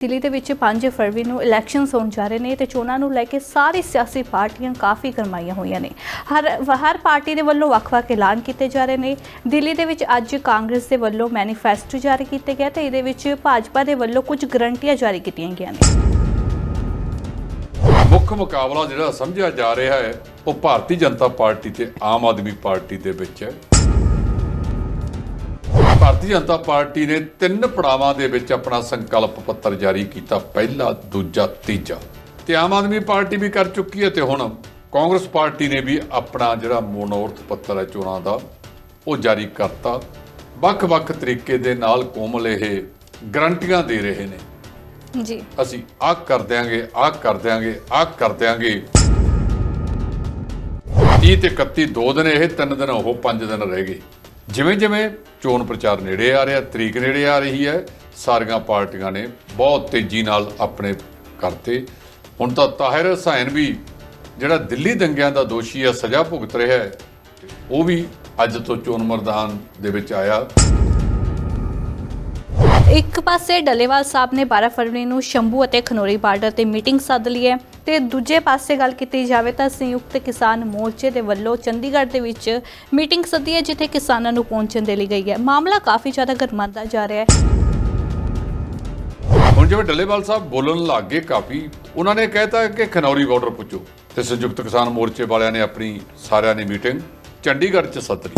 ਦਿੱਲੀ ਦੇ ਵਿੱਚ 5 ਫਰਵਰੀ ਨੂੰ ਇਲੈਕਸ਼ਨਸ ਹੋਣ ਜਾ ਰਹੇ ਨੇ ਤੇ ਚੋਣਾਂ ਨੂੰ ਲੈ ਕੇ ਸਾਰੀ ਸਿਆਸੀ ਪਾਰਟੀਆਂ ਕਾਫੀ ਗਰਮਾਈਆਂ ਹੋਈਆਂ ਨੇ। ਹਰ ਹਰ ਪਾਰਟੀ ਦੇ ਵੱਲੋਂ ਵੱਖ-ਵੱਖ ਐਲਾਨ ਕੀਤੇ ਜਾ ਰਹੇ ਨੇ। ਦਿੱਲੀ ਦੇ ਵਿੱਚ ਅੱਜ ਕਾਂਗਰਸ ਦੇ ਵੱਲੋਂ ਮੈਨੀਫੈਸਟੋ ਜਾਰੀ ਕੀਤੇ ਗਏ ਤੇ ਇਹਦੇ ਵਿੱਚ ਭਾਜਪਾ ਦੇ ਵੱਲੋਂ ਕੁਝ ਗਰੰਟੀਆਂ ਜਾਰੀ ਕੀਤੀਆਂ ਗਈਆਂ ਨੇ। ਮੁੱਖ ਮੁਕਾਬਲਾ ਜਿਹੜਾ ਸਮਝਿਆ ਜਾ ਰਿਹਾ ਹੈ, ਉਹ ਭਾਰਤੀ ਜਨਤਾ ਪਾਰਟੀ ਤੇ ਆਮ ਆਦਮੀ ਪਾਰਟੀ ਦੇ ਵਿੱਚ ਹੈ। ਭਾਰਤੀ ਜਨਤਾ ਪਾਰਟੀ ਨੇ ਤਿੰਨ ਪੜਾਵਾਂ ਦੇ ਵਿੱਚ ਆਪਣਾ ਸੰਕਲਪ ਪੱਤਰ ਜਾਰੀ ਕੀਤਾ ਪਹਿਲਾ ਦੂਜਾ ਤੀਜਾ। ਤੇ ਆਮ ਆਦਮੀ ਪਾਰਟੀ ਵੀ ਕਰ ਚੁੱਕੀ ਹੈ ਤੇ ਹੁਣ ਕਾਂਗਰਸ ਪਾਰਟੀ ਨੇ ਵੀ ਆਪਣਾ ਜਿਹੜਾ ਮਨੋਰਥ ਪੱਤਰ ਹੈ ਚੋਣਾਂ ਦਾ ਉਹ ਜਾਰੀ ਕਰਤਾ। ਵੱਖ-ਵੱਖ ਤਰੀਕੇ ਦੇ ਨਾਲ ਕੋਮਲ ਇਹ ਗਰੰਟੀਆਂ ਦੇ ਰਹੇ ਨੇ। ਜੀ। ਅਸੀਂ ਆਹ ਕਰ ਦਿਆਂਗੇ ਆਹ ਕਰ ਦਿਆਂਗੇ ਆਹ ਕਰ ਦਿਆਂਗੇ। 30 ਤੇ 31 ਦੋ ਦਿਨ ਇਹ ਤਿੰਨ ਦਿਨ ਉਹ ਪੰਜ ਦਿਨ ਰਹਿ ਗਏ। ਜਿਵੇਂ ਜਿਵੇਂ ਚੋਣ ਪ੍ਰਚਾਰ ਨੇੜੇ ਆ ਰਿਹਾ, ਤਰੀਕ ਨੇੜੇ ਆ ਰਹੀ ਹੈ, ਸਾਰੀਆਂ ਪਾਰਟੀਆਂ ਨੇ ਬਹੁਤ ਤੇਜ਼ੀ ਨਾਲ ਆਪਣੇ ਕਰਤੇ। ਹੁਣ ਤਾਂ ਤਾਹਿਰ ਹਸੈਨ ਵੀ ਜਿਹੜਾ ਦਿੱਲੀ ਦੰਗਿਆਂ ਦਾ ਦੋਸ਼ੀ ਆ, ਸਜ਼ਾ ਭੁਗਤ ਰਿਹਾ ਹੈ, ਉਹ ਵੀ ਅੱਜ ਤੋਂ ਚੋਣ ਮੈਦਾਨ ਦੇ ਵਿੱਚ ਆਇਆ। ਇੱਕ ਪਾਸੇ ਡੱਲੇਵਾਲ ਸਾਹਿਬ ਨੇ 12 ਫਰਵਰੀ ਨੂੰ ਸ਼ੰਭੂ ਅਤੇ ਖਨੋਰੀ ਬਾਰਡਰ ਤੇ ਮੀਟਿੰਗ ਸੱਦ ਲਈ ਹੈ। ਤੇ ਦੂਜੇ ਪਾਸੇ ਗੱਲ ਕੀਤੀ ਜਾਵੇ ਤਾਂ ਸੰਯੁਕਤ ਕਿਸਾਨ ਮੋਰਚੇ ਦੇ ਵੱਲੋਂ ਚੰਡੀਗੜ੍ਹ ਦੇ ਵਿੱਚ ਮੀਟਿੰਗ ਸੱਦੀ ਹੈ, ਜਿੱਥੇ ਕਿਸਾਨਾਂ ਨੂੰ ਪਹੁੰਚਣ ਦੇ ਲਈ ਗਈ ਹੈ। ਮਾਮਲਾ ਕਾਫੀ ਜ਼ਿਆਦਾ ਗਰਮਾਉਂਦਾ ਜਾ ਰਿਹਾ ਹੈ। ਹੁਣ ਜਿਵੇਂ ਡੱਲੇਵਾਲ ਸਾਹਿਬ ਬੋਲਣ ਲੱਗ ਗਏ ਕਾਫੀ, ਉਹਨਾਂ ਨੇ ਕਹਿਤਾ ਕਿ ਖਨੌਰੀ ਬਾਰਡਰ ਪੁੱਜੋ ਤੇ ਸੰਯੁਕਤ ਕਿਸਾਨ ਮੋਰਚੇ ਵਾਲਿਆਂ ਨੇ ਆਪਣੀ ਸਾਰਿਆਂ ਨੇ ਮੀਟਿੰਗ ਚੰਡੀਗੜ੍ਹ 'ਚ ਸੱਦ ਲਈ।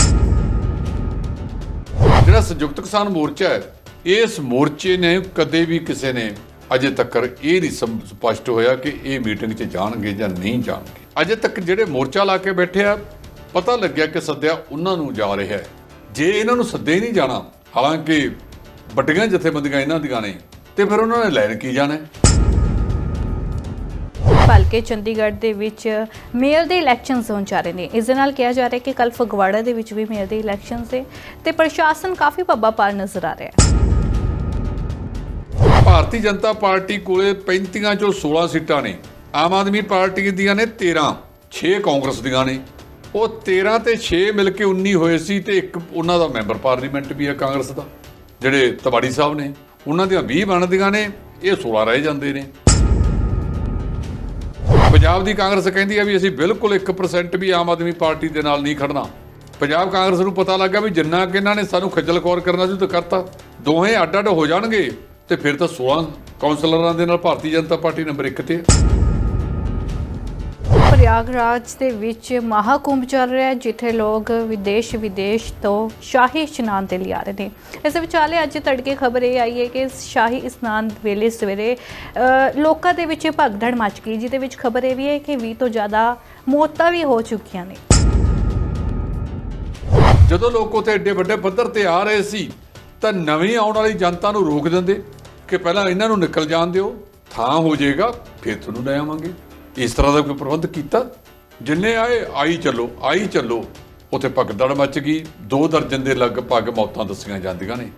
ਜਿਹੜਾ ਸੰਯੁਕਤ ਕਿਸਾਨ ਮੋਰਚਾ ਹੈ, ਇਸ ਮੋਰਚੇ ਨੇ ਕਦੇ ਵੀ ਕਿਸੇ ਨੇ ਅਜੇ ਤੱਕ ਇਹ ਨਹੀਂ ਸਪਸ਼ਟ ਹੋਇਆ ਕਿ ਇਹ ਮੀਟਿੰਗ 'ਚ ਜਾਣਗੇ ਜਾਂ ਨਹੀਂ ਜਾਣਗੇ। ਅਜੇ ਤੱਕ ਜਿਹੜੇ ਮੋਰਚਾ ਲਾ ਕੇ ਬੈਠੇ ਆ, ਪਤਾ ਲੱਗਿਆ ਕਿ ਸੱਦਿਆ ਉਹਨਾਂ ਨੂੰ ਜਾ ਰਿਹਾ ਹੈ। ਜੇ ਇਹਨਾਂ ਨੂੰ ਸੱਦੇ ਹੀ ਨਹੀਂ ਜਾਣਾ, ਹਾਲਾਂਕਿ ਵੱਡੀਆਂ ਜਥੇਬੰਦੀਆਂ ਇਹਨਾਂ ਦੀਆਂ ਨੇ, ਤੇ ਫਿਰ ਉਹਨਾਂ ਨੇ ਲੈਣ ਕੀ ਜਾਣਾ ਹੈ? ਭਲਕੇ ਚੰਡੀਗੜ੍ਹ ਦੇ ਵਿੱਚ ਮੇਅਰ ਦੇ ਇਲੈਕਸ਼ਨਸ ਹੋਣ ਜਾ ਰਹੇ ਨੇ। ਇਸ ਦੇ ਨਾਲ ਕਿਹਾ ਜਾ ਰਿਹਾ ਕਿ ਕੱਲ ਫਗਵਾੜਾ ਦੇ ਵਿੱਚ ਵੀ ਮੇਅਰ ਦੇ ਇਲੈਕਸ਼ਨਸ ਨੇ, ਤੇ ਪ੍ਰਸ਼ਾਸਨ ਕਾਫੀ ਪੱਬਾ ਪਾਰ ਨਜ਼ਰ ਆ ਰਿਹਾ ਹੈ। ਭਾਰਤੀ ਜਨਤਾ ਪਾਰਟੀ ਕੋਲੇ 35 ਚੋਂ 16 ਸੀਟਾਂ ਨੇ। ਆਮ ਆਦਮੀ ਪਾਰਟੀ ਦੀਆਂ ਨੇ 13 6 ਕਾਂਗਰਸ ਦੀਆਂ ਨੇ। ਉਹ 13 ਤੇ 6 ਮਿਲ ਕੇ 19 ਹੋਏ ਸੀ ਤੇ ਇੱਕ ਉਹਨਾਂ ਦਾ ਮੈਂਬਰ ਪਾਰਲੀਮੈਂਟ ਵੀ ਹੈ ਕਾਂਗਰਸ ਦਾ। ਜਿਹੜੇ ਤਵਾੜੀ ਸਾਹਿਬ ਨੇ, ਉਹਨਾਂ ਦੀਆਂ 20 ਬਣਦੀਆਂ ਨੇ, ਇਹ 16 ਰਹਿ ਜਾਂਦੇ ਨੇ। ਪੰਜਾਬ ਦੀ ਕਾਂਗਰਸ ਕਹਿੰਦੀ ਹੈ ਵੀ ਅਸੀਂ ਬਿਲਕੁਲ 1% ਵੀ ਆਮ ਆਦਮੀ ਪਾਰਟੀ ਦੇ ਨਾਲ ਨਹੀਂ ਖੜਨਾ। ਪੰਜਾਬ ਕਾਂਗਰਸ ਨੂੰ ਪਤਾ ਲੱਗਾ ਵੀ ਜਿੰਨਾ ਕਿ ਇਹਨਾਂ ਨੇ ਸਾਨੂੰ ਖੱਜਲ ਖੁਆਰ ਕਰਨਾ ਸੀ ਉਹ ਤਾਂ ਕਰਤਾ। ਦੋਹੇ ਅੱਡ ਅੱਡ ਹੋ ਜਾਣਗੇ। ਤੇ ਫਿਰ ਤਾਂ 16 ਕਾਉਂਸਲਰਾਂ ਦੇ ਨਾਲ ਭਾਰਤੀ ਜਨਤਾ ਪਾਰਟੀ ਨੰਬਰ 1 ਤੇ ਹੈ ਪ੍ਰਯਾਗਰਾਜ ਦੇ ਵਿੱਚ ਮਹਾਕੁੰਭ ਚੱਲ ਰਿਹਾ ਹੈ ਜਿੱਥੇ ਲੋਕ ਵਿਦੇਸ਼ ਵਿਦੇਸ਼ ਤੋਂ ਸ਼ਾਹੀ ਇਸ਼ਨਾਨ ਦੇ ਲਈ ਆ ਰਹੇ ਨੇ। ਇਸ ਵਿਚਾਲੇ ਅੱਜ ਤੜਕੇ ਖਬਰ ਇਹ ਆਈ ਹੈ ਕਿ ਸ਼ਾਹੀ ਇਸ਼ਨਾਨ ਵੇਲੇ ਸਵੇਰੇ ਲੋਕਾਂ ਦੇ ਵਿੱਚ ਭਗਦੜ ਮਚ ਗਈ ਜਿਹਦੇ ਵਿੱਚ ਖਬਰ ਇਹ ਵੀ ਹੈ ਕਿ 20 ਤੋਂ ਜ਼ਿਆਦਾ ਮੌਤਾਂ ਵੀ ਹੋ ਚੁੱਕੀਆਂ ਨੇ। ਜਦੋਂ ਲੋਕ ਉੱਥੇ ਏਡੇ ਵੱਡੇ ਪੱਧਰ ਤੇ ਆ ਰਹੇ ਸੀ ਤਾਂ ਨਵੀਂ ਆਉਣ ਵਾਲੀ ਜਨਤਾ ਨੂੰ ਰੋਕ ਦਿੰਦੇ। ਕਿ ਪਹਿਲਾਂ ਇਹਨਾਂ ਨੂੰ ਨਿਕਲ ਜਾਣ ਦਿਓ, ਥਾਂ ਹੋ ਜਾਏਗਾ, ਫਿਰ ਤੁਹਾਨੂੰ ਲੈ ਆਵਾਂਗੇ। ਇਸ ਤਰ੍ਹਾਂ ਦਾ ਕੋਈ ਪ੍ਰਬੰਧ ਕੀਤਾ? ਜਿੰਨੇ ਆਏ, ਆਈ ਚੱਲੋ ਆਈ ਚੱਲੋ। ਉੱਥੇ ਭਗਦੜ ਮੱਚ ਗਈ। ਦੋ ਦਰਜਨ ਦੇ ਲਗਭਗ ਮੌਤਾਂ ਦੱਸੀਆਂ ਜਾਂਦੀਆਂ ਨੇ।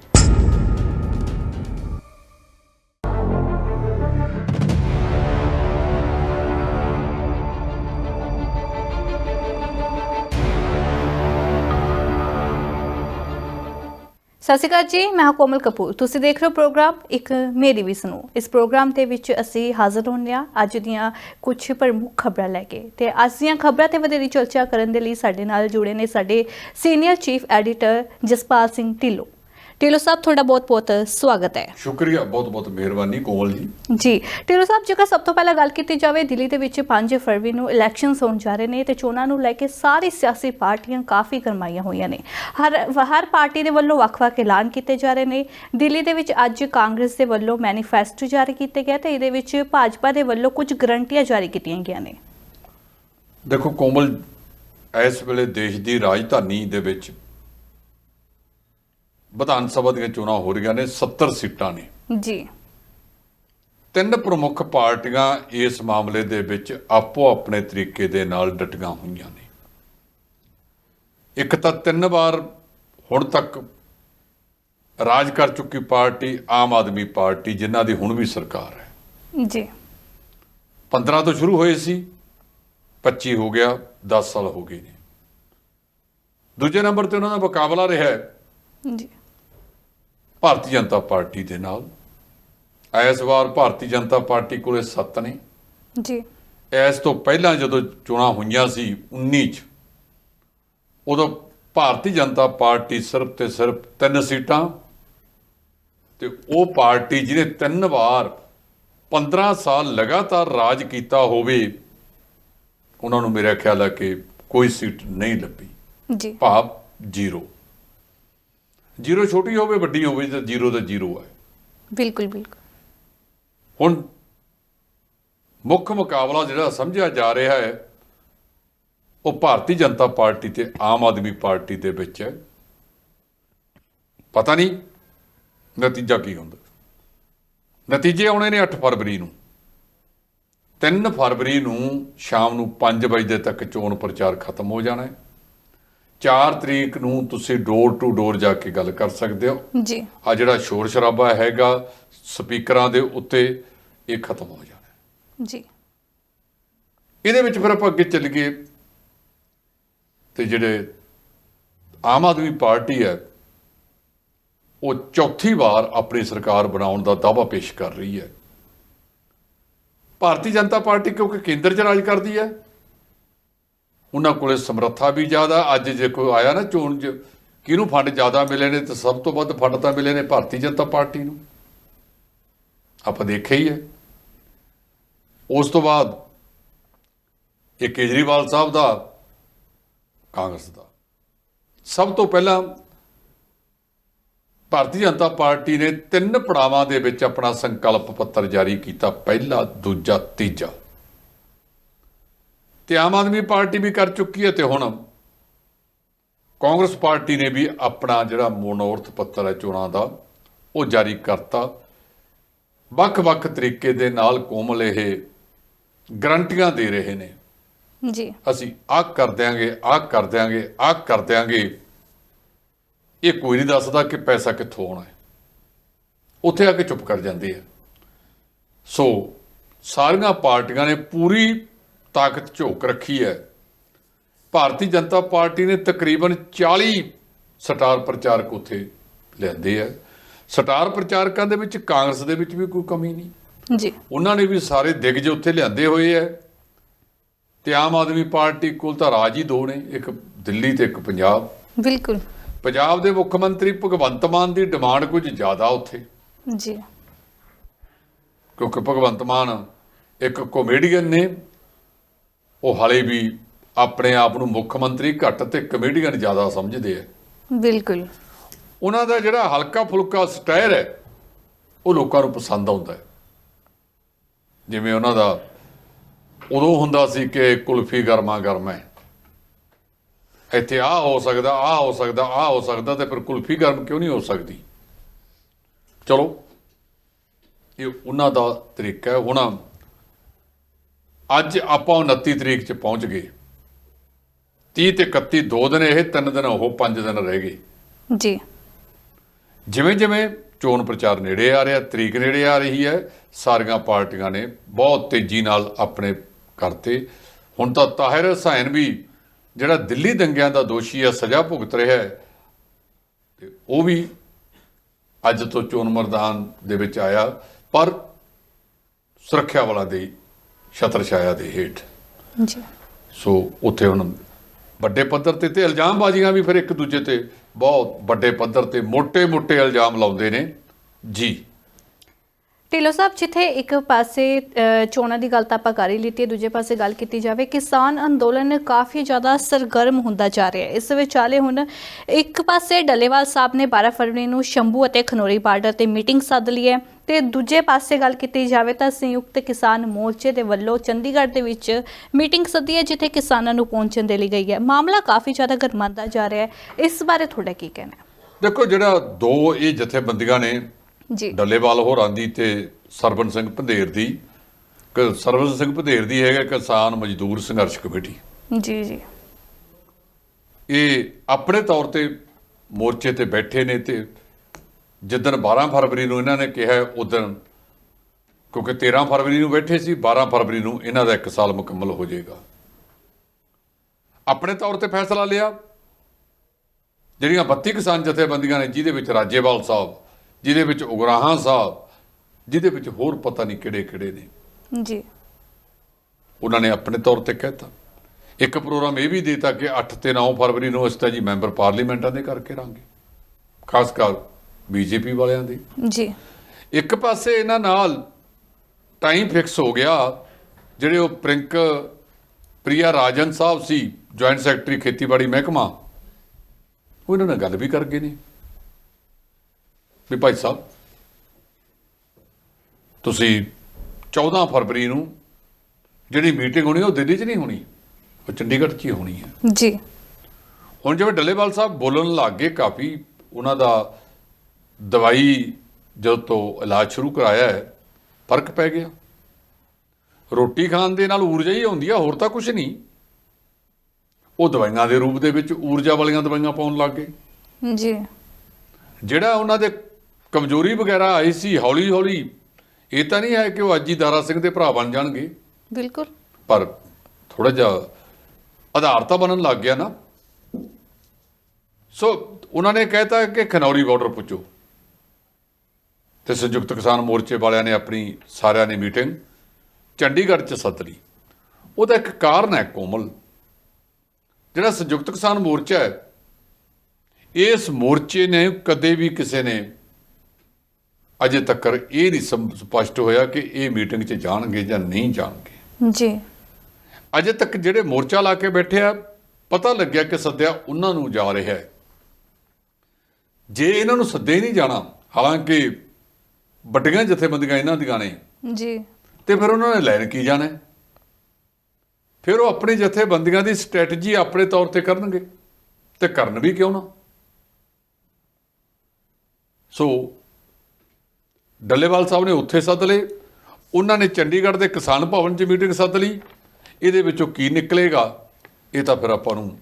ਸਤਿ ਸ਼੍ਰੀ ਅਕਾਲ ਜੀ, ਮੈਂ ਹਾਂ ਕੋਮਲ ਕਪੂਰ। ਤੁਸੀਂ ਦੇਖ ਰਹੇ ਹੋ ਪ੍ਰੋਗਰਾਮ ਇੱਕ ਮੇਰੀ ਵੀ ਸੁਣੋ। ਇਸ ਪ੍ਰੋਗਰਾਮ ਦੇ ਵਿੱਚ ਅਸੀਂ ਹਾਜ਼ਰ ਹੁੰਦੇ ਹਾਂ ਅੱਜ ਦੀਆਂ ਕੁਝ ਪ੍ਰਮੁੱਖ ਖਬਰਾਂ ਲੈ ਕੇ। ਤੇ ਅੱਜ ਦੀਆਂ ਖਬਰਾਂ ਤੇ ਵਧੇਰੀ ਚਰਚਾ ਕਰਨ ਦੇ ਲਈ ਸਾਡੇ ਨਾਲ ਜੁੜੇ ਨੇ ਸਾਡੇ senior chief editor Jaspal Singh Dhillon. Dhillon Sahib ਤੁਹਾਡਾ ਬਹੁਤ-ਬਹੁਤ ਸਵਾਗਤ ਹੈ ਸ਼ੁਕਰੀਆ ਬਹੁਤ ਬਹੁਤ ਮਿਹਰਬਾਨੀ ਕੋਮਲ ਜੀ ਜੀ ਢਿੱਲੋਂ ਸਾਹਿਬ ਜੇਕਰ ਸਭ ਤੋਂ ਪਹਿਲਾਂ ਗੱਲ ਕੀਤੀ ਜਾਵੇ ਦਿੱਲੀ ਦੇ ਵਿੱਚ 5 ਫਰਵਰੀ ਨੂੰ ਇਲੈਕਸ਼ਨਸ ਹੋਣ ਜਾ ਰਹੇ ਨੇ ਤੇ ਚੋਣਾਂ ਨੂੰ ਲੈ ਕੇ ਸਾਰੀ ਸਿਆਸੀ ਪਾਰਟੀਆਂ ਕਾਫੀ ਗਰਮਾਈਆਂ ਹੋਈਆਂ ਨੇ ਹਰ ਹਰ ਪਾਰਟੀ ਦੇ ਵੱਲੋਂ ਵੱਖ-ਵੱਖ ਐਲਾਨ ਕੀਤੇ ਜਾ ਰਹੇ ਨੇ ਦਿੱਲੀ ਦੇ ਵਿੱਚ ਅੱਜ ਕਾਂਗਰਸ ਦੇ ਵੱਲੋਂ ਮੈਨੀਫੈਸਟੋ ਜਾਰੀ ਕੀਤੇ ਗਏ ਤੇ ਇਹਦੇ ਵਿੱਚ ਭਾਜਪਾ ਦੇ ਵੱਲੋਂ ਕੁਝ ਗਰੰਟੀਆਂ ਜਾਰੀ ਕੀਤੀਆਂ ਗਈਆਂ ਨੇ ਦੇਖੋ ਕੋਮਲ ਇਸ ਵੇਲੇ ਦੇਸ਼ ਦੀ ਰਾਜਧਾਨੀ ਦੇ ਵਿੱਚ ਵਿਧਾਨ ਸਭਾ ਦੀਆਂ ਚੋਣਾਂ ਹੋ ਰਹੀਆਂ ਨੇ 70 ਸੀਟਾਂ ਨੇ। ਜੀ। ਤਿੰਨ ਪ੍ਰਮੁੱਖ ਪਾਰਟੀਆਂ ਇਸ ਮਾਮਲੇ ਦੇ ਵਿੱਚ ਆਪੋ ਆਪਣੇ ਤਰੀਕੇ ਦੇ ਨਾਲ ਡਟੀਆਂ ਹੋਈਆਂ ਨੇ। ਇੱਕ ਤਾਂ ਤਿੰਨ ਵਾਰ ਹੁਣ ਤੱਕ ਰਾਜ ਕਰ ਚੁੱਕੀ ਪਾਰਟੀ ਆਮ ਆਦਮੀ ਪਾਰਟੀ ਜਿਨ੍ਹਾਂ ਦੀ ਹੁਣ ਵੀ ਸਰਕਾਰ ਹੈ। ਜੀ। 15 ਤੋਂ ਸ਼ੁਰੂ ਹੋਏ ਸੀ 25 ਹੋ ਗਿਆ 10 ਸਾਲ ਹੋ ਗਏ ਨੇ। ਦੂਜੇ ਨੰਬਰ ਤੇ ਉਹਨਾਂ ਦਾ ਮੁਕਾਬਲਾ ਰਿਹਾ ਹੈ। ਜੀ। ਭਾਰਤੀ ਜਨਤਾ ਪਾਰਟੀ ਦੇ ਨਾਲ। ਇਸ ਵਾਰ ਭਾਰਤੀ ਜਨਤਾ ਪਾਰਟੀ ਕੋਲੇ 7 ਨੇ। ਜੀ। ਇਸ ਤੋਂ ਪਹਿਲਾਂ ਜਦੋਂ ਚੋਣਾਂ ਹੋਈਆਂ ਸੀ 19 ਚ ਉਦੋਂ ਭਾਰਤੀ ਜਨਤਾ ਪਾਰਟੀ ਸਿਰਫ ਤੇ ਸਿਰਫ ਤਿੰਨ ਸੀਟਾਂ ਤੇ ਉਹ ਪਾਰਟੀ ਜਿਹਨੇ ਤਿੰਨ ਵਾਰ 15 ਸਾਲ ਲਗਾਤਾਰ ਰਾਜ ਕੀਤਾ ਹੋਵੇ ਉਹਨਾਂ ਨੂੰ ਮੇਰਾ ਖਿਆਲ ਹੈ ਕਿ ਕੋਈ ਸੀਟ ਨਹੀਂ ਲੱਭੀ। ਜੀ। ਭਾਵ ਜ਼ੀਰੋ। ਜ਼ੀਰੋ ਛੋਟੀ ਹੋਵੇ ਵੱਡੀ ਹੋਵੇ ਤਾਂ ਜ਼ੀਰੋ ਦਾ ਜ਼ੀਰੋ ਹੈ ਬਿਲਕੁਲ ਬਿਲਕੁਲ। ਹੁਣ ਮੁੱਖ ਮੁਕਾਬਲਾ ਜਿਹੜਾ ਸਮਝਿਆ ਜਾ ਰਿਹਾ ਹੈ ਉਹ ਭਾਰਤੀ ਜਨਤਾ ਪਾਰਟੀ ਤੇ ਆਮ ਆਦਮੀ ਪਾਰਟੀ ਦੇ ਵਿੱਚ ਹੈ। ਪਤਾ ਨਹੀਂ ਨਤੀਜਾ ਕੀ ਹੁੰਦਾ। ਨਤੀਜੇ ਆਉਣੇ ਨੇ 8 ਫਰਵਰੀ ਨੂੰ। 3 ਫਰਵਰੀ ਨੂੰ ਸ਼ਾਮ ਨੂੰ 5 ਵਜੇ ਤੱਕ ਚੋਣ ਪ੍ਰਚਾਰ ਖਤਮ ਹੋ ਜਾਣਾ ਹੈ। 4 ਤਰੀਕ ਨੂੰ ਤੁਸੀਂ ਡੋਰ ਟੂ ਡੋਰ ਜਾ ਕੇ ਗੱਲ ਕਰ ਸਕਦੇ ਹੋ। ਜੀ। ਆ ਜਿਹੜਾ ਸ਼ੋਰ ਸ਼ਰਾਬਾ ਹੈਗਾ ਸਪੀਕਰਾਂ ਦੇ ਉੱਤੇ ਇਹ ਖਤਮ ਹੋ ਜਾਣਾ। ਜੀ। ਇਹਦੇ ਵਿੱਚ ਫਿਰ ਆਪਾਂ ਅੱਗੇ ਚੱਲ ਗਏ ਤੇ ਜਿਹੜੇ ਆਮ ਆਦਮੀ ਪਾਰਟੀ ਹੈ ਉਹ ਚੌਥੀ ਵਾਰ ਆਪਣੀ ਸਰਕਾਰ ਬਣਾਉਣ ਦਾ ਦਾਅਵਾ ਪੇਸ਼ ਕਰ ਰਹੀ ਹੈ। ਭਾਰਤੀ ਜਨਤਾ ਪਾਰਟੀ ਕਿਉਂਕਿ ਕੇਂਦਰ 'ਚ ਰਾਜ ਕਰਦੀ ਹੈ ਉਹਨਾਂ ਕੋਲੇ ਸਮਰੱਥਾ ਵੀ ਜ਼ਿਆਦਾ, ਅੱਜ ਜੇ ਕੋਈ ਆਇਆ ਨਾ ਚੋਣ 'ਚ, ਕਿਹਨੂੰ ਫੰਡ ਜ਼ਿਆਦਾ ਮਿਲੇ ਨੇ ਤੇ ਸਭ ਤੋਂ ਵੱਧ ਫੰਡ ਤਾਂ ਮਿਲੇ ਨੇ ਭਾਰਤੀ ਜਨਤਾ ਪਾਰਟੀ ਨੂੰ। ਆਪਾਂ ਦੇਖਿਆ ਹੀ ਹੈ। ਉਸ ਤੋਂ ਬਾਅਦ ਇਹ ਕੇਜਰੀਵਾਲ ਸਾਹਿਬ ਦਾ, ਕਾਂਗਰਸ ਦਾ। ਸਭ ਤੋਂ ਪਹਿਲਾਂ ਭਾਰਤੀ ਜਨਤਾ ਪਾਰਟੀ ਨੇ ਤਿੰਨ ਪੜਾਵਾਂ ਦੇ ਵਿੱਚ ਆਪਣਾ ਸੰਕਲਪ ਪੱਤਰ ਜਾਰੀ ਕੀਤਾ, ਪਹਿਲਾ, ਦੂਜਾ, ਤੀਜਾ। ਤੇ ਆਮ ਆਦਮੀ ਪਾਰਟੀ ਵੀ ਕਰ ਚੁੱਕੀ ਹੈ ਤੇ ਹੁਣ ਕਾਂਗਰਸ ਪਾਰਟੀ ਨੇ ਵੀ ਆਪਣਾ ਜਿਹੜਾ ਮਨੋਰਥ ਪੱਤਰ ਹੈ ਚੋਣਾਂ ਦਾ ਉਹ ਜਾਰੀ ਕਰਤਾ। ਵੱਖ-ਵੱਖ ਤਰੀਕੇ ਦੇ ਨਾਲ ਕੋਮਲ ਇਹ ਗਰੰਟੀਆਂ ਦੇ ਰਹੇ ਨੇ। ਜੀ। ਅਸੀਂ ਆਹ ਕਰ ਦਿਆਂਗੇ ਆਹ ਕਰ ਦਿਆਂਗੇ ਆਹ ਕਰ ਦਿਆਂਗੇ। ਇਹ ਕੋਈ ਨਹੀਂ ਦੱਸਦਾ ਕਿ ਪੈਸਾ ਕਿੱਥੋਂ ਆਉਣਾ ਹੈ। ਉੱਥੇ ਆ ਕੇ ਚੁੱਪ ਕਰ ਜਾਂਦੇ ਆ ਸੋ ਸਾਰੀਆਂ ਪਾਰਟੀਆਂ ਨੇ ਪੂਰੀ ਤਾਕਤ ਝੋਕ ਰੱਖੀ ਹੈ। ਭਾਰਤੀ ਜਨਤਾ ਪਾਰਟੀ ਨੇ ਤਕਰੀਬਨ 40 ਸਟਾਰ ਪ੍ਰਚਾਰਕ ਉੱਥੇ ਲਿਆਂਦੇ ਆ। ਸਟਾਰ ਪ੍ਰਚਾਰਕਾਂ ਦੇ ਵਿੱਚ ਕਾਂਗਰਸ ਦੇ ਵਿੱਚ ਵੀ ਕੋਈ ਕਮੀ ਨਹੀਂ। ਜੀ। ਉਹਨਾਂ ਨੇ ਵੀ ਸਾਰੇ ਦਿਗਜ ਉੱਥੇ ਲਿਆਂਦੇ ਹੋਏ ਐ ਤੇ ਆਮ ਆਦਮੀ ਪਾਰਟੀ ਕੋਲ ਤਾਂ ਰਾਜ ਹੀ ਦੋ ਨੇ ਇੱਕ ਦਿੱਲੀ ਤੇ ਇੱਕ ਪੰਜਾਬ। ਬਿਲਕੁਲ। ਪੰਜਾਬ ਦੇ ਮੁੱਖ ਮੰਤਰੀ ਭਗਵੰਤ ਮਾਨ ਦੀ ਡਿਮਾਂਡ ਕੁਝ ਜ਼ਿਆਦਾ ਉੱਥੇ। ਜੀ। ਕਿਉਂਕਿ ਭਗਵੰਤ ਮਾਨ ਇੱਕ ਕਾਮੇਡੀਅਨ ਨੇ ਉਹ ਹਾਲੇ ਵੀ ਆਪਣੇ ਆਪ ਨੂੰ ਮੁੱਖ ਮੰਤਰੀ ਘੱਟ ਤੇ ਕਮੇਡੀਅਨ ਜ਼ਿਆਦਾ ਸਮਝਦੇ ਐ ਬਿਲਕੁਲ। ਉਹਨਾਂ ਦਾ ਜਿਹੜਾ ਹਲਕਾ ਫੁਲਕਾ ਸਟਾਇਰ ਹੈ ਉਹ ਲੋਕਾਂ ਨੂੰ ਪਸੰਦ ਆਉਂਦਾ ਹੈ। ਜਿਵੇਂ ਉਹਨਾਂ ਦਾ ਉਦੋਂ ਹੁੰਦਾ ਸੀ ਕਿ ਕੁਲਫੀ ਗਰਮਾ ਗਰਮ ਹੈ। ਇੱਥੇ ਆ ਹੋ ਸਕਦਾ ਆ ਹੋ ਸਕਦਾ ਆ ਹੋ ਸਕਦਾ ਤੇ ਫਿਰ ਕੁਲਫੀ ਗਰਮ ਕਿਉਂ ਨਹੀਂ ਹੋ ਸਕਦੀ? ਚਲੋ ਇਹ ਉਹਨਾਂ ਦਾ ਤਰੀਕਾ ਹੈ। ਹੁਣ ਅੱਜ ਆਪਾਂ 29 ਤਰੀਕ 'ਚ ਪਹੁੰਚ ਗਏ। 30 ਤੇ 31 ਦੋ ਦਿਨ ਇਹ ਤਿੰਨ ਦਿਨ ਉਹ ਪੰਜ ਦਿਨ ਰਹਿ ਗਏ। ਜੀ। ਜਿਵੇਂ ਜਿਵੇਂ ਚੋਣ ਪ੍ਰਚਾਰ ਨੇੜੇ ਆ ਰਿਹਾ ਤਰੀਕ ਨੇੜੇ ਆ ਰਹੀ ਹੈ ਸਾਰੀਆਂ ਪਾਰਟੀਆਂ ਨੇ ਬਹੁਤ ਤੇਜ਼ੀ ਨਾਲ ਆਪਣੇ ਕਰਤੇ। ਹੁਣ ਤਾਂ ਤਾਹਿਰ ਹੁਸੈਨ ਵੀ ਜਿਹੜਾ ਦਿੱਲੀ ਦੰਗਿਆਂ ਦਾ ਦੋਸ਼ੀ ਹੈ ਸਜ਼ਾ ਭੁਗਤ ਰਿਹਾ ਹੈ ਤੇ ਉਹ ਵੀ ਅੱਜ ਤੋਂ ਚੋਣ ਮੈਦਾਨ ਦੇ ਵਿੱਚ ਆਇਆ ਪਰ ਸੁਰੱਖਿਆ ਵਾਲਾ ਦੇ ਛਤਰ ਛਾਇਆ ਦੇ ਹੇਠ। ਜੀ। ਸੋ ਉੱਥੇ ਹੁਣ ਵੱਡੇ ਪੱਧਰ ਤੇ ਤੇ ਇਲਜ਼ਾਮਬਾਜ਼ੀਆਂ ਵੀ ਫਿਰ ਇੱਕ ਦੂਜੇ ਤੇ ਬਹੁਤ ਵੱਡੇ ਪੱਧਰ ਤੇ ਮੋٹے-ਮੋٹے ਇਲਜ਼ਾਮ ਲਾਉਂਦੇ ਨੇ। ਜੀ। ਢਿੱਲੋਂ ਸਾਹਿਬ, ਜਿੱਥੇ ਇੱਕ ਪਾਸੇ ਚੋਣਾਂ ਦੀ ਗੱਲ ਤਾਂ ਆਪਾਂ ਕਰ ਹੀ ਲਿੱਤੀ ਹੈ ਦੂਜੇ ਪਾਸੇ ਗੱਲ ਕੀਤੀ ਜਾਵੇ, ਕਿਸਾਨ ਅੰਦੋਲਨ ਕਾਫੀ ਜ਼ਿਆਦਾ ਸਰਗਰਮ ਹੁੰਦਾ ਜਾ ਰਿਹਾ ਹੈ। ਇਸ ਵਿਚਾਲੇ ਹੁਣ ਇੱਕ ਪਾਸੇ ਡੱਲੇਵਾਲ ਸਾਹਿਬ ਨੇ 12 ਫਰਵਰੀ ਨੂੰ ਸ਼ੰਭੂ ਅਤੇ ਖਨੋਰੀ ਬਾਰਡਰ ਤੇ ਮੀਟਿੰਗ ਸੱਦ ਲਈ ਹੈ ਤੇ ਦੂਜੇ ਪਾਸੇ ਗੱਲ ਕੀਤੀ ਜਾਵੇ ਤਾਂ ਸੰਯੁਕਤ ਕਿਸਾਨ ਮੋਰਚੇ ਦੇ ਵੱਲੋਂ ਚੰਡੀਗੜ੍ਹ ਦੇ ਵਿੱਚ ਮੀਟਿੰਗ ਸੱਦੀ ਹੈ, ਜਿੱਥੇ ਕਿਸਾਨਾਂ ਨੂੰ ਪਹੁੰਚਣ ਦੇ ਲਈ ਗਈ ਹੈ। ਮਾਮਲਾ ਕਾਫੀ ਜ਼ਿਆਦਾ ਗਰਮਾਉਂਦਾ ਜਾ ਰਿਹਾ ਹੈ। ਇਸ ਬਾਰੇ ਤੁਹਾਡਾ ਕੀ ਕਹਿਣਾ ਹੈ? ਦੇਖੋ, ਜਿਹੜਾ ਦੋ ਇਹ ਜਥੇਬੰਦੀਆਂ ਨੇ ਜੀ। ਡੱਲੇਵਾਲ ਹੋਰਾਂ ਦੀ ਤੇ ਸਰਵਨ ਸਿੰਘ ਭੰਦੇਰ ਦੀ। ਕ- ਸਰਵਨ ਸਿੰਘ ਭੰਦੇਰ ਦੀ ਹੈਗਾ ਕਿਸਾਨ ਮਜ਼ਦੂਰ ਸੰਘਰਸ਼ ਕਮੇਟੀ। ਜੀ ਜੀ। ਇਹ ਆਪਣੇ ਤੌਰ ਤੇ ਮੋਰਚੇ ਤੇ ਬੈਠੇ ਨੇ ਤੇ ਜਿੱਦਣ 12 ਫਰਵਰੀ ਨੂੰ ਇਹਨਾਂ ਨੇ ਕਿਹਾ ਉਦੋਂ ਕਿਉਂਕਿ 13 ਫਰਵਰੀ ਨੂੰ ਬੈਠੇ ਸੀ 12 ਫਰਵਰੀ ਨੂੰ ਇਹਨਾਂ ਦਾ 1 ਸਾਲ ਮੁਕੰਮਲ ਹੋ ਜਾਏਗਾ। ਆਪਣੇ ਤੌਰ ਤੇ ਫੈਸਲਾ ਲਿਆ। ਜਿਹੜੀਆਂ 32 ਕਿਸਾਨ ਜਥੇਬੰਦੀਆਂ ਨੇ ਜਿਹਦੇ ਵਿੱਚ ਰਾਜੇਵਾਲ ਸਾਹਿਬ ਜਿਹਦੇ ਵਿੱਚ ਉਗਰਾਹਾਂ ਸਾਹਿਬ ਜਿਹਦੇ ਵਿੱਚ ਹੋਰ ਪਤਾ ਨਹੀਂ ਕਿਹੜੇ ਕਿਹੜੇ ਨੇ। ਜੀ। ਉਹਨਾਂ ਨੇ ਆਪਣੇ ਤੌਰ ਤੇ ਕਹਿਤਾ। ਇੱਕ ਪ੍ਰੋਗਰਾਮ ਇਹ ਵੀ ਦੇਤਾ ਕਿ 8 ਤੇ 9 ਫਰਵਰੀ ਨੂੰ ਅਸੀਂ ਤਾਂ ਜੀ ਮੈਂਬਰ ਪਾਰਲੀਮੈਂਟਾਂ ਦੇ ਕਰਕੇ ਰਾਂਗੇ ਖਾਸ ਕਰ ਬੀਜੇਪੀ ਵਾਲਿਆਂ ਦੇ। ਜੀ। ਇੱਕ ਪਾਸੇ ਇਹਨਾਂ ਨਾਲ ਟਾਈਮ ਫਿਕਸ ਹੋ ਗਿਆ ਜਿਹੜੇ ਉਹ ਪ੍ਰਿੰਕ ਪ੍ਰਿਆ ਰਾਜਨ ਸਾਹਿਬ ਸੀ ਜੁਆਇੰਟ ਸੈਕਟਰੀ ਖੇਤੀਬਾੜੀ ਮਹਿਕਮਾ ਉਹ ਇਹਨਾਂ ਨਾਲ ਗੱਲ ਵੀ ਕਰ ਗਏ ਨੇ। ਵੀ ਭਾਈ ਸਾਹਿਬ ਤੁਸੀਂ 14 ਫਰਵਰੀ ਨੂੰ ਜਿਹੜੀ ਮੀਟਿੰਗ ਹੋਣੀ ਉਹ ਦਿੱਲੀ 'ਚ ਨਹੀਂ ਹੋਣੀ ਉਹ ਚੰਡੀਗੜ੍ਹ 'ਚ ਹੀ ਹੋਣੀ ਹੈ। ਜੀ। ਹੁਣ ਜਿਵੇਂ ਡੱਲੇਵਾਲ ਸਾਹਿਬ ਬੋਲਣ ਲੱਗ ਗਏ ਕਾਫੀ ਉਹਨਾਂ ਦਾ ਦਵਾਈ ਜਦੋਂ ਤੋਂ ਇਲਾਜ ਸ਼ੁਰੂ ਕਰਾਇਆ ਹੈ ਫ਼ਰਕ ਪੈ ਗਿਆ। ਰੋਟੀ ਖਾਣ ਦੇ ਨਾਲ ਊਰਜਾ ਹੀ ਆਉਂਦੀ ਆ ਹੋਰ ਤਾਂ ਕੁਝ ਨਹੀਂ। ਉਹ ਦਵਾਈਆਂ ਦੇ ਰੂਪ ਦੇ ਵਿੱਚ ਊਰਜਾ ਵਾਲੀਆਂ ਦਵਾਈਆਂ ਪਾਉਣ ਲੱਗ ਗਏ। ਜੀ। ਜਿਹੜਾ ਉਹਨਾਂ ਦੇ ਕਮਜ਼ੋਰੀ ਵਗੈਰਾ ਆਈ ਸੀ ਹੌਲੀ ਹੌਲੀ। ਇਹ ਤਾਂ ਨਹੀਂ ਹੈ ਕਿ ਉਹ ਅੱਜ ਹੀ ਦਾਰਾ ਸਿੰਘ ਦੇ ਭਰਾ ਬਣ ਜਾਣਗੇ। ਬਿਲਕੁਲ। ਪਰ ਥੋੜਾ ਜਿਹਾ ਆਧਾਰ ਤਾਂ ਬਣਨ ਲੱਗ ਗਿਆ ਨਾ। ਸੋ ਉਹਨਾਂ ਨੇ ਕਹਿਤਾ ਕਿ ਖਨੌਰੀ ਬਾਰਡਰ ਪੁੱਜੋ। ਤੇ ਸੰਯੁਕਤ ਕਿਸਾਨ ਮੋਰਚੇ ਵਾਲਿਆਂ ਨੇ ਆਪਣੀ ਸਾਰਿਆਂ ਨੇ ਮੀਟਿੰਗ ਚੰਡੀਗੜ੍ਹ 'ਚ ਸੱਦ ਲਈ। ਉਹਦਾ ਇੱਕ ਕਾਰਨ ਹੈ ਕੋਮਲ। ਜਿਹੜਾ ਸੰਯੁਕਤ ਕਿਸਾਨ ਮੋਰਚਾ ਹੈ ਇਸ ਮੋਰਚੇ ਨੇ ਕਦੇ ਵੀ ਕਿਸੇ ਨੇ ਅਜੇ ਤੱਕ ਇਹ ਨਹੀਂ ਸਪਸ਼ਟ ਹੋਇਆ ਕਿ ਇਹ ਮੀਟਿੰਗ 'ਚ ਜਾਣਗੇ ਜਾਂ ਨਹੀਂ ਜਾਣਗੇ। ਜੀ। ਅਜੇ ਤੱਕ ਜਿਹੜੇ ਮੋਰਚਾ ਲਾ ਕੇ ਬੈਠੇ ਆ ਪਤਾ ਲੱਗਿਆ ਕਿ ਸੱਦਿਆ ਉਹਨਾਂ ਨੂੰ ਜਾ ਰਿਹਾ ਹੈ। ਜੇ ਇਹਨਾਂ ਨੂੰ ਸੱਦੇ ਨਹੀਂ ਜਾਣਾ ਹਾਲਾਂਕਿ ਵੱਡੀਆਂ ਜਥੇਬੰਦੀਆਂ ਇਹਨਾਂ ਦੀਆਂ ਨੇ ਜੀ। ਤੇ ਫਿਰ ਉਹਨਾਂ ਨੇ ਲੈਣ ਕੀ ਜਾਣਾ? ਫਿਰ ਉਹ ਆਪਣੀ ਜਥੇਬੰਦੀਆਂ ਦੀ ਸਟ੍ਰੈਟਜੀ ਆਪਣੇ ਤੌਰ ਤੇ ਕਰਨਗੇ ਤੇ ਕਰਨ ਵੀ ਕਿਉਂ ਨਾ? ਸੋ ਡੱਲੇਵਾਲ ਸਾਹਿਬ ਨੇ ਉੱਥੇ ਸੱਦ ਲਏ। ਉਹਨਾਂ ਨੇ ਚੰਡੀਗੜ੍ਹ ਦੇ ਕਿਸਾਨ ਭਵਨ 'ਚ ਮੀਟਿੰਗ ਸੱਦ ਲਈ। ਇਹਦੇ ਵਿੱਚੋਂ ਕੀ ਨਿਕਲੇਗਾ, ਇਹ ਤਾਂ ਫਿਰ ਆਪਾਂ ਨੂੰ